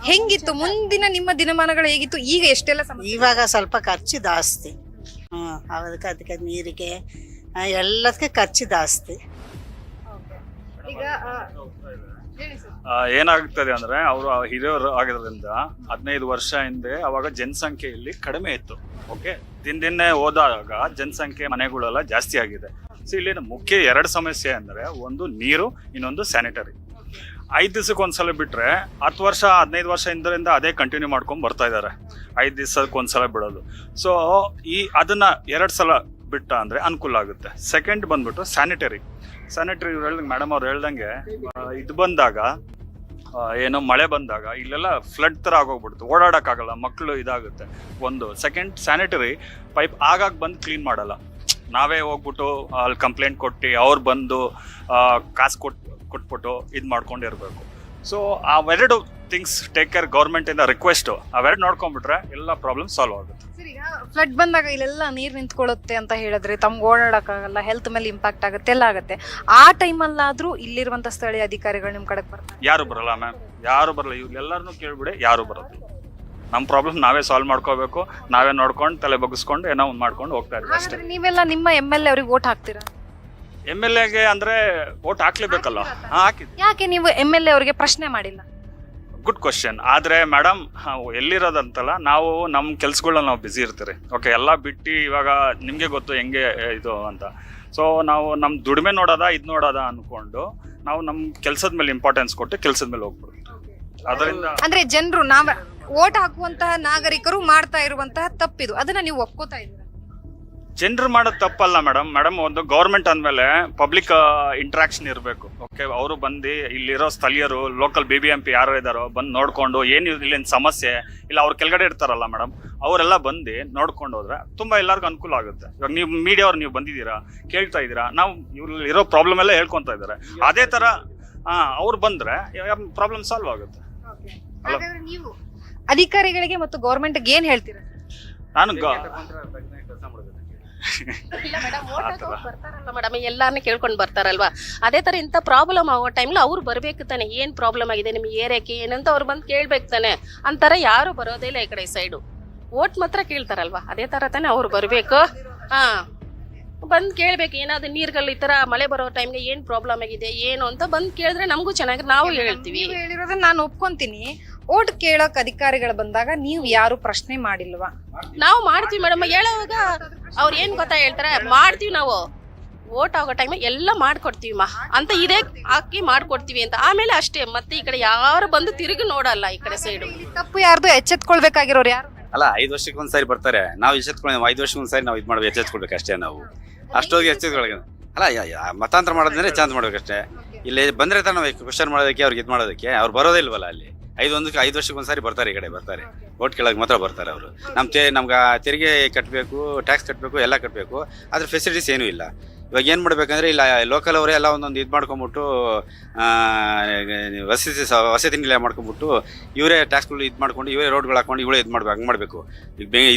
Speaker 1: ಹೆಂಗಿತ್ತು? ಮುಂದಿನ ನಿಮ್ಮ ದಿನಮಾನಗಳು ಹೇಗಿತ್ತು? ಈಗ ಎಷ್ಟೆಲ್ಲ ಸಮಸ್ಯೆ?
Speaker 11: ಇವಾಗ ಸ್ವಲ್ಪ ಖರ್ಚು ಜಾಸ್ತಿ. ಹ್ಮ್ ಅದಕ್ಕೆ ಅದಕ್ಕೆ ನೀರಿಗೆ ಆ, ಎಲ್ಲದಕ್ಕೆ ಖರ್ಚು ಜಾಸ್ತಿ.
Speaker 1: ಈಗ. ಆ,
Speaker 13: ಏನಾಗ್ತದೆ ಅಂದ್ರೆ ಅವರು ಹಿರಿಯರು ಆಗಿರೋದ್ರಿಂದ ಹದಿನೈದು ವರ್ಷ ಹಿಂದೆ ಅವಾಗ ಜನಸಂಖ್ಯೆಯಲ್ಲಿ ಕಡಿಮೆ ಇತ್ತು. ಓಕೆ ದಿನ ದಿನೇ ಹೋದಾಗ ಜನಸಂಖ್ಯೆ ಮನೆಗಳೆಲ್ಲ ಜಾಸ್ತಿ ಆಗಿದೆ. ಸೊ ಇಲ್ಲಿನ ಮುಖ್ಯ ಎರಡು ಸಮಸ್ಯೆ ಅಂದ್ರೆ ಒಂದು ನೀರು, ಇನ್ನೊಂದು ಸ್ಯಾನಿಟರಿ ಐದು ದಿವ್ಸಕ್ಕೆ ಒಂದ್ಸಲ ಬಿಟ್ರೆ ಹತ್ತು ವರ್ಷ, ಹದಿನೈದು ವರ್ಷ ಹಿಂದರಿಂದ ಅದೇ ಕಂಟಿನ್ಯೂ ಮಾಡ್ಕೊಂಡು ಬರ್ತಾ ಇದ್ದಾರೆ ಐದು ದಿವಸಕ್ಕೆ ಒಂದ್ಸಲ ಬಿಡೋದು. ಸೊ ಈ ಅದನ್ನ ಎರಡು ಸಲ ಬಿಟ್ಟ ಅಂದರೆ ಅನುಕೂಲ ಆಗುತ್ತೆ. ಸೆಕೆಂಡ್ ಬಂದ್ಬಿಟ್ಟು ಸ್ಯಾನಿಟರಿ ಸ್ಯಾನಿಟರಿ ಇವ್ರು ಹೇಳ್ದಂಗೆ ಮೇಡಮ್ ಅವ್ರು ಹೇಳ್ದಂಗೆ ಇದು ಬಂದಾಗ ಏನೋ ಮಳೆ ಬಂದಾಗ ಇಲ್ಲೆಲ್ಲ ಫ್ಲಡ್ ತರ ಆಗೋಗ್ಬಿಡ್ತು. ಓಡಾಡೋಕ್ಕಾಗಲ್ಲ ಮಕ್ಕಳು ಇದಾಗುತ್ತೆ ಒಂದು. ಸೆಕೆಂಡ್ ಸ್ಯಾನಿಟರಿ ಪೈಪ್ ಆಗಾಗ ಬಂದು ಕ್ಲೀನ್ ಮಾಡಲ್ಲ. ನಾವೇ ಹೋಗ್ಬಿಟ್ಟು ಅಲ್ಲಿ ಕಂಪ್ಲೇಂಟ್ ಕೊಟ್ಟು, ಅವ್ರು ಬಂದು ಕಾಸು ಕೊಟ್ಟು ಕೊಟ್ಬಿಟ್ಟು ಇದು ಮಾಡ್ಕೊಂಡಿರ್ಬೇಕು ಸೊ ಅವೆರಡು ಥಿಂಗ್ಸ್ ಟೇಕ್ ಕೇರ್ ಗೌರ್ಮೆಂಟ್ ಇಂದ ರಿಕ್ವೆಸ್ಟ್ ಅವೆರಡು ನೋಡ್ಕೊಂಡ್ಬಿಟ್ರೆ ಎಲ್ಲ ಪ್ರಾಬ್ಲಮ್ ಸಾಲ್ವ್ ಆಗುತ್ತೆ.
Speaker 1: ಸರ್ ಈಗ ಫ್ಲಡ್ ಬಂದಾಗ ಇಲ್ಲೆಲ್ಲ ನೀರ್ ನಿಂತ್ಕೊಳ್ಳುತ್ತೆ ಅಂತ ಹೇಳಿದ್ರೆ ತಮ್ಗೆ ಓಡಾಡಕ್ಕಾಗಲ್ಲ ಹೆಲ್ತ್ ಮೇಲೆ ಇಂಪ್ಯಾಕ್ಟ್ ಆಗುತ್ತೆ ಎಲ್ಲ ಆಗುತ್ತೆ. ಆ ಟೈಮಲ್ಲಾದ್ರೂ ಇಲ್ಲಿರುವಂತ ಸ್ಥಳೀಯ ಅಧಿಕಾರಿಗಳು ನಿಮ್ ಕಡೆ ಬರ್ತಾರೆ?
Speaker 13: ಯಾರು ಬರಲ್ಲ ಮ್ಯಾಮ್ ಯಾರು ಬರಲ್ಲ. ಇವ್ರೆಲ್ಲರನ್ನೂ ಕೇಳ್ಬಿಡಿ ಯಾರು ಬರೋದು ನಮ್ಮ ಪ್ರಾಬ್ಲಮ್ ನಾವೇ ಸಾಲ್ವ್ ಮಾಡ್ಕೋಬೇಕು. ನಾವೇ ನೋಡ್ಕೊಂಡು ತಲೆ ಬಗ್ಗಿಸ್ಕೊಂಡು ಏನೋ ಒಂದು ಮಾಡ್ಕೊಂಡು ಹೋಗ್ತಾ ಇದ್ದೀವಿ ಅಷ್ಟೇ.
Speaker 1: ಹಾಗಾದ್ರೆ ನೀವೆಲ್ಲ ನಿಮ್ಮ ಎಂ ಎಲ್ ಎ ಅವ್ರಿಗೆ ಓಟ್ ಹಾಕ್ತೀರಾ?
Speaker 13: ಎಂ ಎಲ್ ಎಗೆ ಅಂದ್ರೆ ವೋಟ್ ಹಾಕ್ಲೇಬೇಕಲ್ಲ? ಹಾ ಹಾಕಿದ್ವಿ.
Speaker 1: ಯಾಕೆ ನೀವು ಎಂ ಎಲ್ ಎ ಅವರಿಗೆ ಪ್ರಶ್ನೆ ಮಾಡಿಲ್ಲ?
Speaker 13: ಗುಡ್ ಕ್ವಶನ್ ಆದ್ರೆ ಮೇಡಮ್ ಎಲ್ಲಿರೋದಂತಲ್ಲ ನಾವು ನಮ್ಮ ಕೆಲ್ಸಗಳನ್ನ ನಾವು ಬ್ಯುಸಿ ಇರ್ತೀರಿ. ಓಕೆ ಎಲ್ಲ ಬಿಟ್ಟು ಇವಾಗ ನಿಮ್ಗೆ ಗೊತ್ತು ಹೆಂಗೆ ಇದು ಅಂತ. ಸೊ ನಾವು ನಮ್ಮ ದುಡಿಮೆ ನೋಡೋದ ಇದು ನೋಡೋದ ಅನ್ಕೊಂಡು ನಾವು ನಮ್ಮ ಕೆಲಸದ ಮೇಲೆ ಇಂಪಾರ್ಟೆನ್ಸ್ ಕೊಟ್ಟು ಕೆಲಸದ ಮೇಲೆ ಹೋಗ್ಬಿಡ್ತೀವಿ ಅದರಿಂದ
Speaker 1: ಅಂದ್ರೆ ಜನರು ನಾವ್ ಓಟ್ ಹಾಕುವಂತಹ ನಾಗರಿಕರು ಮಾಡ್ತಾ ಇರುವಂತಹ ತಪ್ಪಿದು. ಅದನ್ನ ನೀವು ಒಪ್ಕೋತಾ ಇದ್ದೀರಾ?
Speaker 13: ಜನರು ಮಾಡೋದು ತಪ್ಪಲ್ಲ ಮೇಡಮ್ ಮೇಡಮ್ ಒಂದು ಗೌರ್ಮೆಂಟ್ ಅಂದಮೇಲೆ ಪಬ್ಲಿಕ್ ಇಂಟ್ರಾಕ್ಷನ್ ಇರಬೇಕು. ಓಕೆ ಅವರು ಬಂದು ಇಲ್ಲಿರೋ ಸ್ಥಳೀಯರು local B B M P ಯಾರು ಇದ್ದಾರೋ ಬಂದು ನೋಡ್ಕೊಂಡು ಏನು ಇಲ್ಲಿನ ಸಮಸ್ಯೆ ಇಲ್ಲ ಅವ್ರ ಕೆಳಗಡೆ ಇರ್ತಾರಲ್ಲ ಮೇಡಮ್ ಅವರೆಲ್ಲ ಬಂದು ನೋಡ್ಕೊಂಡು ಹೋದ್ರೆ ತುಂಬಾ ಎಲ್ಲರಿಗೂ ಅನುಕೂಲ ಆಗುತ್ತೆ. ಇವಾಗ ನೀವು ಮೀಡಿಯಾವ್ರು ನೀವು ಬಂದಿದ್ದೀರಾ ಕೇಳ್ತಾ ಇದ್ದೀರಾ ನಾವು ಇವ್ರಲ್ಲಿ ಇರೋ ಪ್ರಾಬ್ಲಮ್ ಎಲ್ಲ ಹೇಳ್ಕೊಂತ ಇದ್ದಾರೆ. ಅದೇ ತರ ಹಾಂ ಅವ್ರು ಬಂದ್ರೆ ಪ್ರಾಬ್ಲಮ್ ಸಾಲ್ವ್ ಆಗುತ್ತೆ.
Speaker 1: ಅಧಿಕಾರಿಗಳಿಗೆ ಮತ್ತು ಗೌರ್ಮೆಂಟ್ಗೆ ಏನು ಹೇಳ್ತೀರಾ?
Speaker 13: ನಾನು ಗ-
Speaker 12: ಇಲ್ಲ ಮೇಡಮ್ <laughs> ಬರ್ತಾರಲ್ಲ ಮೇಡಮ್ ಎಲ್ಲಾರನ್ನ ಕೇಳ್ಕೊಂಡು ಬರ್ತಾರಲ್ವಾ? ಅದೇ ತರ ಇಂಥ ಪ್ರಾಬ್ಲಮ್ ಆಗೋ ಟೈಮ್ಲಿ ಅವ್ರು ಬರ್ಬೇಕು ತಾನೆ. ಏನ್ ಪ್ರಾಬ್ಲಮ್ ಆಗಿದೆ ನಿಮ್ಗೆ? ಏರಿಯಾಕ್ಕೆ ಏನಂತ ಅವ್ರು ಬಂದು ಕೇಳ್ಬೇಕು ತಾನೆ. ಅಂತಾರ ಯಾರು ಬರೋದೇ ಇಲ್ಲ ಈ ಕಡೆ ಸೈಡು ಓಟ್ ಮಾತ್ರ ಕೇಳ್ತಾರಲ್ವಾ? ಅದೇ ತರ ತಾನೆ ಅವ್ರು ಬರಬೇಕು. ಹಾ. ಬಂದು ಕೇಳ್ಬೇಕು ಏನಾದ್ರು ನೀರ್ಗಳು ಈ ತರ ಮಳೆ ಬರೋ ಟೈಮ್ಗೆ ಏನ್ ಪ್ರಾಬ್ಲಮ್ ಆಗಿದೆ ಏನು ಅಂತ ಬಂದು ಕೇಳಿದ್ರೆ ನಮಗೂ ಚೆನ್ನಾಗಿ ನಾವು ಹೇಳ್ತೀವಿ.
Speaker 1: ನೀವು ಹೇಳಿರೋದನ್ನ ನಾನು ಒಪ್ಕೊಂತೀನಿ. ಓಟ್ ಕೇಳಕ್ ಅಧಿಕಾರಿಗಳು ಬಂದಾಗ ನೀವು ಯಾರು ಪ್ರಶ್ನೆ ಮಾಡಿಲ್ವಾ?
Speaker 12: ನಾವು ಮಾಡ್ತೀವಿ ಮೇಡಮ್ ಹೇಳೋವಾಗ ಅವ್ರು ಏನ್ ಗೊತ್ತಾ ಹೇಳ್ತಾರೆ? ಮಾಡ್ತೀವಿ ನಾವು. ಓಟ್ ಆಗೋ ಟೈಮ್ ಎಲ್ಲ ಮಾಡ್ಕೊಡ್ತೀವಿ ಮಾ. ಅಂತ ಇದೇ ಹಾಕಿ ಮಾಡ್ಕೊಡ್ತೀವಿ ಅಂತ. ಆಮೇಲೆ ಅಷ್ಟೇ ಮತ್ತೆ ಈ ಕಡೆ ಯಾರು ಬಂದು ತಿರುಗಿ ನೋಡಲ್ಲ ಈ ಕಡೆ ಸೈಡು
Speaker 1: ತಪ್ಪು ಯಾರ್ದು ಎಚ್ಚೆತ್ಕೊಳ್ಬೇಕಾಗಿರೋರು ಯಾರು?
Speaker 6: ಅಲ್ಲ, ಐದು ವರ್ಷಕ್ಕೆ ಒಂದ್ಸಾರಿ ಬರ್ತಾರೆ. ನಾವು ಎಚ್ಚೆತ್ಕೊಂಡು ಐದು ವರ್ಷಕ್ಕೆ ಒಂದ್ಸಾರಿ ನಾವು ಇದು ಮಾಡ್ಬೇಕು ಎಚ್ಚೆತ್ಕೊಳ್ಬೇಕು ಅಷ್ಟೇ ನಾವು. ಅಷ್ಟೋಗಿ ಎಚ್ಚೆತ್ಕೊಳಗೆ ಅಲ್ಲ, ಯಾ- ಮತಾಂತರ ಮಾಡೋದಂದ್ರೆ ಚಾನ್ಸ್ ಮಾಡ್ಬೇಕಷ್ಟೇ ಇಲ್ಲಿ ಬಂದ್ರೆ ತಾನು ಕ್ವಶನ್ ಮಾಡೋದಕ್ಕೆ, ಅವ್ರಿಗೆ ಇದು ಮಾಡೋದಕ್ಕೆ. ಅವ್ರು ಬರೋದೇ ಇಲ್ವಲ್ಲ ಅಲ್ಲಿ. ಐದು ಒಂದಕ್ಕೆ, ಐದು ವರ್ಷಕ್ಕೆ ಒಂದ್ಸಾರಿ ಬರ್ತಾರೆ ಈ ಕಡೆ, ಬರ್ತಾರೆ. ಓಟ್ ಕೇಳೋಕೆ ಮಾತ್ರ ಬರ್ತಾರೆ ಅವರು. ನಮ್ಮ ತೆ, ನಮ್ಗೆ ತೆರಿಗೆ ಕಟ್ಟಬೇಕು ಟ್ಯಾಕ್ಸ್ ಕಟ್ಟಬೇಕು ಎಲ್ಲ ಕಟ್ಟಬೇಕು ಅದ್ರ ಫೆಸಿಲಿಟೀಸ್ ಏನೂ ಇಲ್ಲ. ಇವಾಗ ಏನು ಮಾಡ್ಬೇಕಂದ್ರೆ ಇಲ್ಲ ಲೋಕಲ್ ಅವರೇ ಎಲ್ಲ ಒಂದೊಂದು ಇದು ಮಾಡ್ಕೊಂಬಿಟ್ಟು ವಸತಿ ವಸತಿ ನಿಲಯ ಮಾಡ್ಕೊಂಬಿಟ್ಟು ಇವರೇ ಟ್ಯಾಕ್ಸ್ಗಳು ಇದು ಮಾಡ್ಕೊಂಡು, ಇವರೇ ರೋಡ್ಗಳು ಹಾಕೊಂಡು ಇವರೇ ಇದು ಮಾಡ್ಬೇಕು ಹಂಗೆ ಮಾಡಬೇಕು.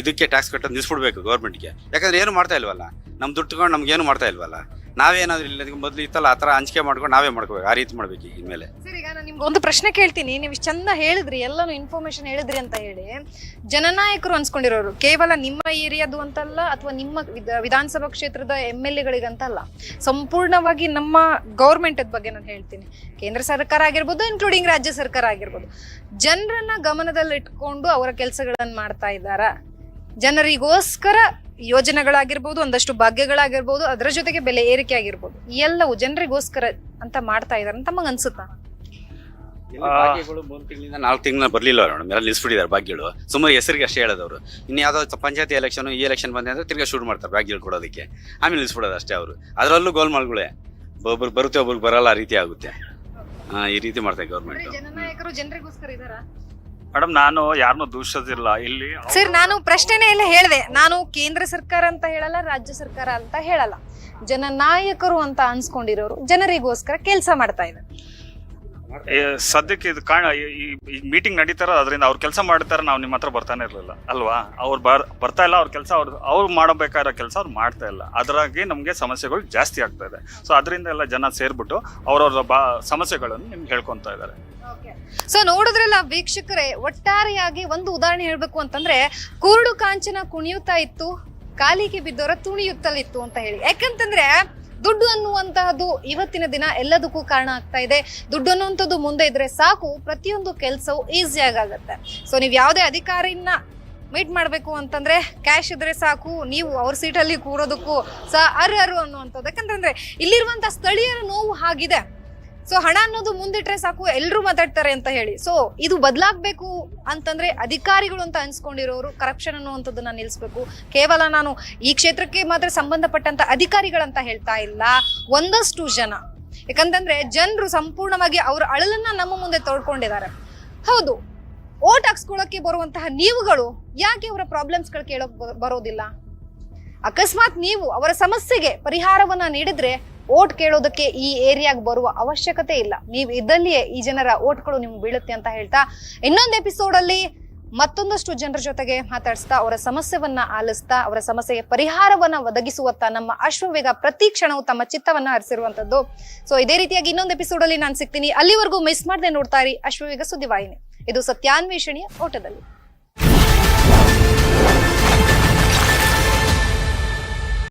Speaker 6: ಇದಕ್ಕೆ ಟ್ಯಾಕ್ಸ್ ಕಟ್ಟೋದು ನಿಲ್ಸ್ಬಿಡ್ಬೇಕು ಗೌರ್ಮೆಂಟ್ಗೆ ಯಾಕಂದ್ರೆ ಏನು ಮಾಡ್ತಾ ಇಲ್ವಲ್ಲ? ನಮ್ಮ ದುಡ್ಡು ತಗೊಂಡು ಏನು ಮಾಡ್ತಾ ಇಲ್ವಲ್ಲ? ನಾವೇನಾದ್ರೂ ಇಲ್ಲ ಮೊದಲು ಇತ್ತಲ್ಲ, ಆ ತರ ಹಂಚಿಕೆ ಮಾಡ್ಕೊಂಡು ನಾವೇ ಮಾಡ್ಕೋಬೇಕು, ಆ ರೀತಿ ಮಾಡ್ಬೇಕು ಈಗ ಇನ್ಮೇಲೆ.
Speaker 1: ಸರ್, ಈಗ ನಾನು ಒಂದು ಪ್ರಶ್ನೆ ಕೇಳ್ತೀನಿ, ನೀವು ಇಷ್ಟ್ ಚಂದ ಹೇಳಿದ್ರಿ, ಎಲ್ಲಾನು ಇನ್ಫಾರ್ಮೇಶನ್ ಹೇಳಿದ್ರಿ ಅಂತ ಹೇಳಿ. ಜನನಾಯಕರು ಅನ್ಸ್ಕೊಂಡಿರೋರು, ಕೇವಲ ನಿಮ್ಮ ಏರಿಯಾದು ಅಂತಲ್ಲ, ಅಥವಾ ನಿಮ್ಮ ವಿಧ- ವಿಧಾನಸಭಾ ಕ್ಷೇತ್ರದ ಎಂ ಎಲ್ ಎಗಳಿಗಂತಲ್ಲ ಸಂಪೂರ್ಣವಾಗಿ ನಮ್ಮ ಗೌರ್ಮೆಂಟ್ ಬಗ್ಗೆ ನಾನು ಹೇಳ್ತೀನಿ. ಕೇಂದ್ರ ಸರ್ಕಾರ ಆಗಿರ್ಬೋದು ಇನ್ಕ್ಲೂಡಿಂಗ್ ರಾಜ್ಯ ಸರ್ಕಾರ ಆಗಿರ್ಬೋದು. ಜನರನ್ನ ಗಮನದಲ್ಲಿಟ್ಕೊಂಡು ಅವರ ಕೆಲಸಗಳನ್ನ ಮಾಡ್ತಾ ಇದ್ದಾರಾ? ಜನರಿಗೋಸ್ಕರ ಯೋಜನೆಗಳಾಗಿರ್ಬೋದು ಒಂದಷ್ಟು ಭಾಗ್ಯಗಳಾಗಿರ್ಬೋದು ಅದರ ಜೊತೆಗೆ ಬೆಲೆ ಏರಿಕೆ ಆಗಿರ್ಬೋದು ಎಲ್ಲವೂ ಜನರಿಗೋಸ್ಕರ ಅಂತ ಮಾಡ್ತಾ ಇದಾರೆ ಅಂತ ತಮಗೆ ಅನ್ಸುತ್ತಾ?
Speaker 6: ಮೂರು ತಿಂಗಳಿಂದ ನಾಲ್ಕು ತಿಂಗಳ ಬರಲಿಲ್ಲ ಮೇಡಮ್ ಎಲ್ಲ ನಿಲ್ಸ್ಬಿಟ್ಟಿದ್ದಾರೆ ಭಾಗ್ಯಗಳು. ಸುಮಾರು ಹೆಸರಿಗೆ ಅಷ್ಟೇ ಹೇಳೋದವರು. ಇನ್ನು ಯಾವುದೋ ಪಂಚಾಯತಿ ಎಲೆಕ್ಷನ್ ಈ ಎಲೆಕ್ಷನ್ ಬಂದೆ ಅಂದ್ರೆ ತಿರ್ಗಾ ಶುರು ಮಾಡ್ತಾರೆ ಭಾಗ್ಯಗಳು ಕೊಡೋದಕ್ಕೆ. ಆಮೇಲೆ ನಿಲ್ಸ್ಬಿಡೋದು ಅಷ್ಟೇ ಅವರು. ಅದರಲ್ಲೂ ಗೋಲ್ಮಾಲ್ಗಳೇ ಒಬ್ರು ಬರುತ್ತೆ ಒಬ್ರಿಗೆ ಬರಲ್ಲ ಆ ರೀತಿ ಆಗುತ್ತೆ. ಆ, ಈ ರೀತಿ ಮಾಡ್ತಾರೆ ಗೌರ್ಮೆಂಟ್
Speaker 1: ಜನರಿಗೋಸ್ಕರ ಇದಾರ
Speaker 13: ಮೇಡಮ್ ನಾನು ಯಾರನ್ನೂ ದೂಷಿಸೋದಿಲ್ಲ. ಇಲ್ಲಿ
Speaker 1: ಸರ್ ನಾನು ಪ್ರಶ್ನೆನೇ ಎಲ್ಲ ಹೇಳಿದೆ. ನಾನು ಕೇಂದ್ರ ಸರ್ಕಾರ ಅಂತ ಹೇಳಲ್ಲ ರಾಜ್ಯ ಸರ್ಕಾರ ಅಂತ ಹೇಳಲ್ಲ. ಜನನಾಯಕರು ಅಂತ ಅನ್ಸ್ಕೊಂಡಿರೋರು ಜನರಿಗೋಸ್ಕರ ಕೆಲಸ ಮಾಡ್ತಾ ಇದ್ದಾರೆ.
Speaker 13: ಏ, ಸದ್ಯಕ್ಕೆ ಇದು ಕಾಣ ಈ- ಈ ಮೀಟಿಂಗ್ ನಡೀತಾರ ಅದರಿಂದ ಅವ್ರು ಕೆಲಸ ಮಾಡ್ತಾರೆ ನಾವು ನಿಮ್ಮ ಹತ್ರ ಬರ್ತಾನೆ ಇರಲಿಲ್ಲ ಅಲ್ವಾ? ಅವ್ರು ಬರ್ ಬರ್ತಾ ಇಲ್ಲ ಅವ್ರ ಕೆಲಸ ಅವ್ರು ಅವ್ರು ಮಾಡಬೇಕಾಗಿರೋ ಕೆಲಸ ಅವ್ರು ಮಾಡ್ತಾ ಇಲ್ಲ. ಅದರಾಗಿ ನಮಗೆ ಸಮಸ್ಯೆಗಳು ಜಾಸ್ತಿ ಆಗ್ತಾ ಇದೆ. ಸೊ ಅದರಿಂದ ಎಲ್ಲ ಜನ ಸೇರ್ಬಿಟ್ಟು ಅವ್ರವ್ರ ಬಾ ಸಮಸ್ಯೆಗಳನ್ನು ನಿಮ್ಗೆ ಹೇಳ್ಕೊತಾ ಇದ್ದಾರೆ.
Speaker 1: ಸೊ ನೋಡಿದ್ರಲ್ಲ ವೀಕ್ಷಕರೇ, ಒಟ್ಟಾರೆಯಾಗಿ ಒಂದು ಉದಾಹರಣೆ ಹೇಳಬೇಕು ಅಂತಂದ್ರೆ, ಕುರುಡು ಕಾಂಚನ ಕುಣಿಯುತ್ತಾ ಇತ್ತು, ಕಾಲಿಗೆ ಬಿದ್ದವರ ತುಣಿಯುತ್ತಲಿತ್ತು ಅಂತ ಹೇಳಿ. ಯಾಕಂತಂದ್ರೆ, ದುಡ್ಡು ಅನ್ನುವಂತಹದ್ದು ಇವತ್ತಿನ ದಿನ ಎಲ್ಲದಕ್ಕೂ ಕಾರಣ ಆಗ್ತಾ ಇದೆ. ದುಡ್ಡು ಅನ್ನುವಂಥದ್ದು ಮುಂದೆ ಇದ್ರೆ ಸಾಕು, ಪ್ರತಿಯೊಂದು ಕೆಲಸವು ಈಸಿಯಾಗಿ ಆಗತ್ತೆ ಸೊ ನೀವು ಯಾವುದೇ ಅಧಿಕಾರಿನ ಮೀಟ್ ಮಾಡಬೇಕು ಅಂತಂದ್ರೆ ಕ್ಯಾಶ್ ಇದ್ರೆ ಸಾಕು, ನೀವು ಅವ್ರ ಸೀಟಲ್ಲಿ ಕೂರೋದಕ್ಕೂ ಸಹ ಅರ್ಹರು ಅರು ಅನ್ನುವಂಥದ್ದು. ಯಾಕಂತಂದ್ರೆ, ಇಲ್ಲಿರುವಂತಹ ಸ್ಥಳೀಯರ ನೋವು ಹಾಗಿದೆ. ಸೊ ಹಣ ಅನ್ನೋದು ಮುಂದಿಟ್ರೆ ಸಾಕು ಎಲ್ಲರೂ ಮಾತಾಡ್ತಾರೆ ಅಂತ ಹೇಳಿ. ಸೊ ಇದು ಬದಲಾಗಬೇಕು ಅಂತಂದ್ರೆ ಅಧಿಕಾರಿಗಳು ಅಂತ ಅನ್ಸ್ಕೊಂಡಿರೋರು ಕರಪ್ಷನ್ ಅನ್ನುವಂಥದ್ದನ್ನ ನಿಲ್ಲಿಸ್ಬೇಕು ಕೇವಲ ನಾನು ಈ ಕ್ಷೇತ್ರಕ್ಕೆ ಮಾತ್ರ ಸಂಬಂಧಪಟ್ಟಂತ ಅಧಿಕಾರಿಗಳಂತ ಹೇಳ್ತಾ ಇಲ್ಲ, ಒಂದಷ್ಟು ಜನ. ಯಾಕಂತಂದ್ರೆ ಜನರು ಸಂಪೂರ್ಣವಾಗಿ ಅವ್ರ ಅಳಲನ್ನ ನಮ್ಮ ಮುಂದೆ ತೋಡ್ಕೊಂಡಿದ್ದಾರೆ. ಹೌದು ಓಟ್ ಹಾಕ್ಸ್ಕೊಳಕ್ಕೆ ಬರುವಂತಹ ನೀವುಗಳು ಯಾಕೆ ಅವರ ಪ್ರಾಬ್ಲಮ್ಸ್ಗಳು ಕೇಳೋಕ್ ಬರೋದಿಲ್ಲ? ಅಕಸ್ಮಾತ್ ನೀವು ಅವರ ಸಮಸ್ಯೆಗೆ ಪರಿಹಾರವನ್ನ ನೀಡಿದ್ರೆ ಓಟ್ ಕೇಳೋದಕ್ಕೆ ಈ ಏರಿಯಾಗೆ ಬರುವ ಅವಶ್ಯಕತೆ ಇಲ್ಲ. ನೀವು ಇದ್ದಲ್ಲಿಯೇ ಈ ಜನರ ಓಟ್ಗಳು ನಿಮ್ಗೆ ಬೀಳುತ್ತೆ ಅಂತ ಹೇಳ್ತಾ ಇನ್ನೊಂದು ಎಪಿಸೋಡ್ ಅಲ್ಲಿ ಮತ್ತೊಂದಷ್ಟು ಜನರ ಜೊತೆಗೆ ಮಾತಾಡಿಸ್ತಾ ಅವರ ಸಮಸ್ಯೆವನ್ನ ಆಲಿಸ್ತಾ ಅವರ ಸಮಸ್ಯೆಗೆ ಪರಿಹಾರವನ್ನ ಒದಗಿಸುವತ್ತ ನಮ್ಮ ಅಶ್ವವೇಗ ಪ್ರತಿ ಕ್ಷಣವು ತಮ್ಮ ಚಿತ್ತವನ್ನ ಹರಿಸಿರುವಂತದ್ದು. ಸೊ ಇದೇ ರೀತಿಯಾಗಿ ಇನ್ನೊಂದು ಎಪಿಸೋಡ್ ಅಲ್ಲಿ ನಾನು ಸಿಗ್ತೀನಿ. ಅಲ್ಲಿವರೆಗೂ ಮಿಸ್ ಮಾಡದೆ ನೋಡ್ತಾ ಇರಿ ಅಶ್ವವೇಗ ಸುದ್ದಿವಾಹಿನಿ. ಇದು ಸತ್ಯಾನ್ವೇಷಣೆಯ ಓಟದಲ್ಲಿ.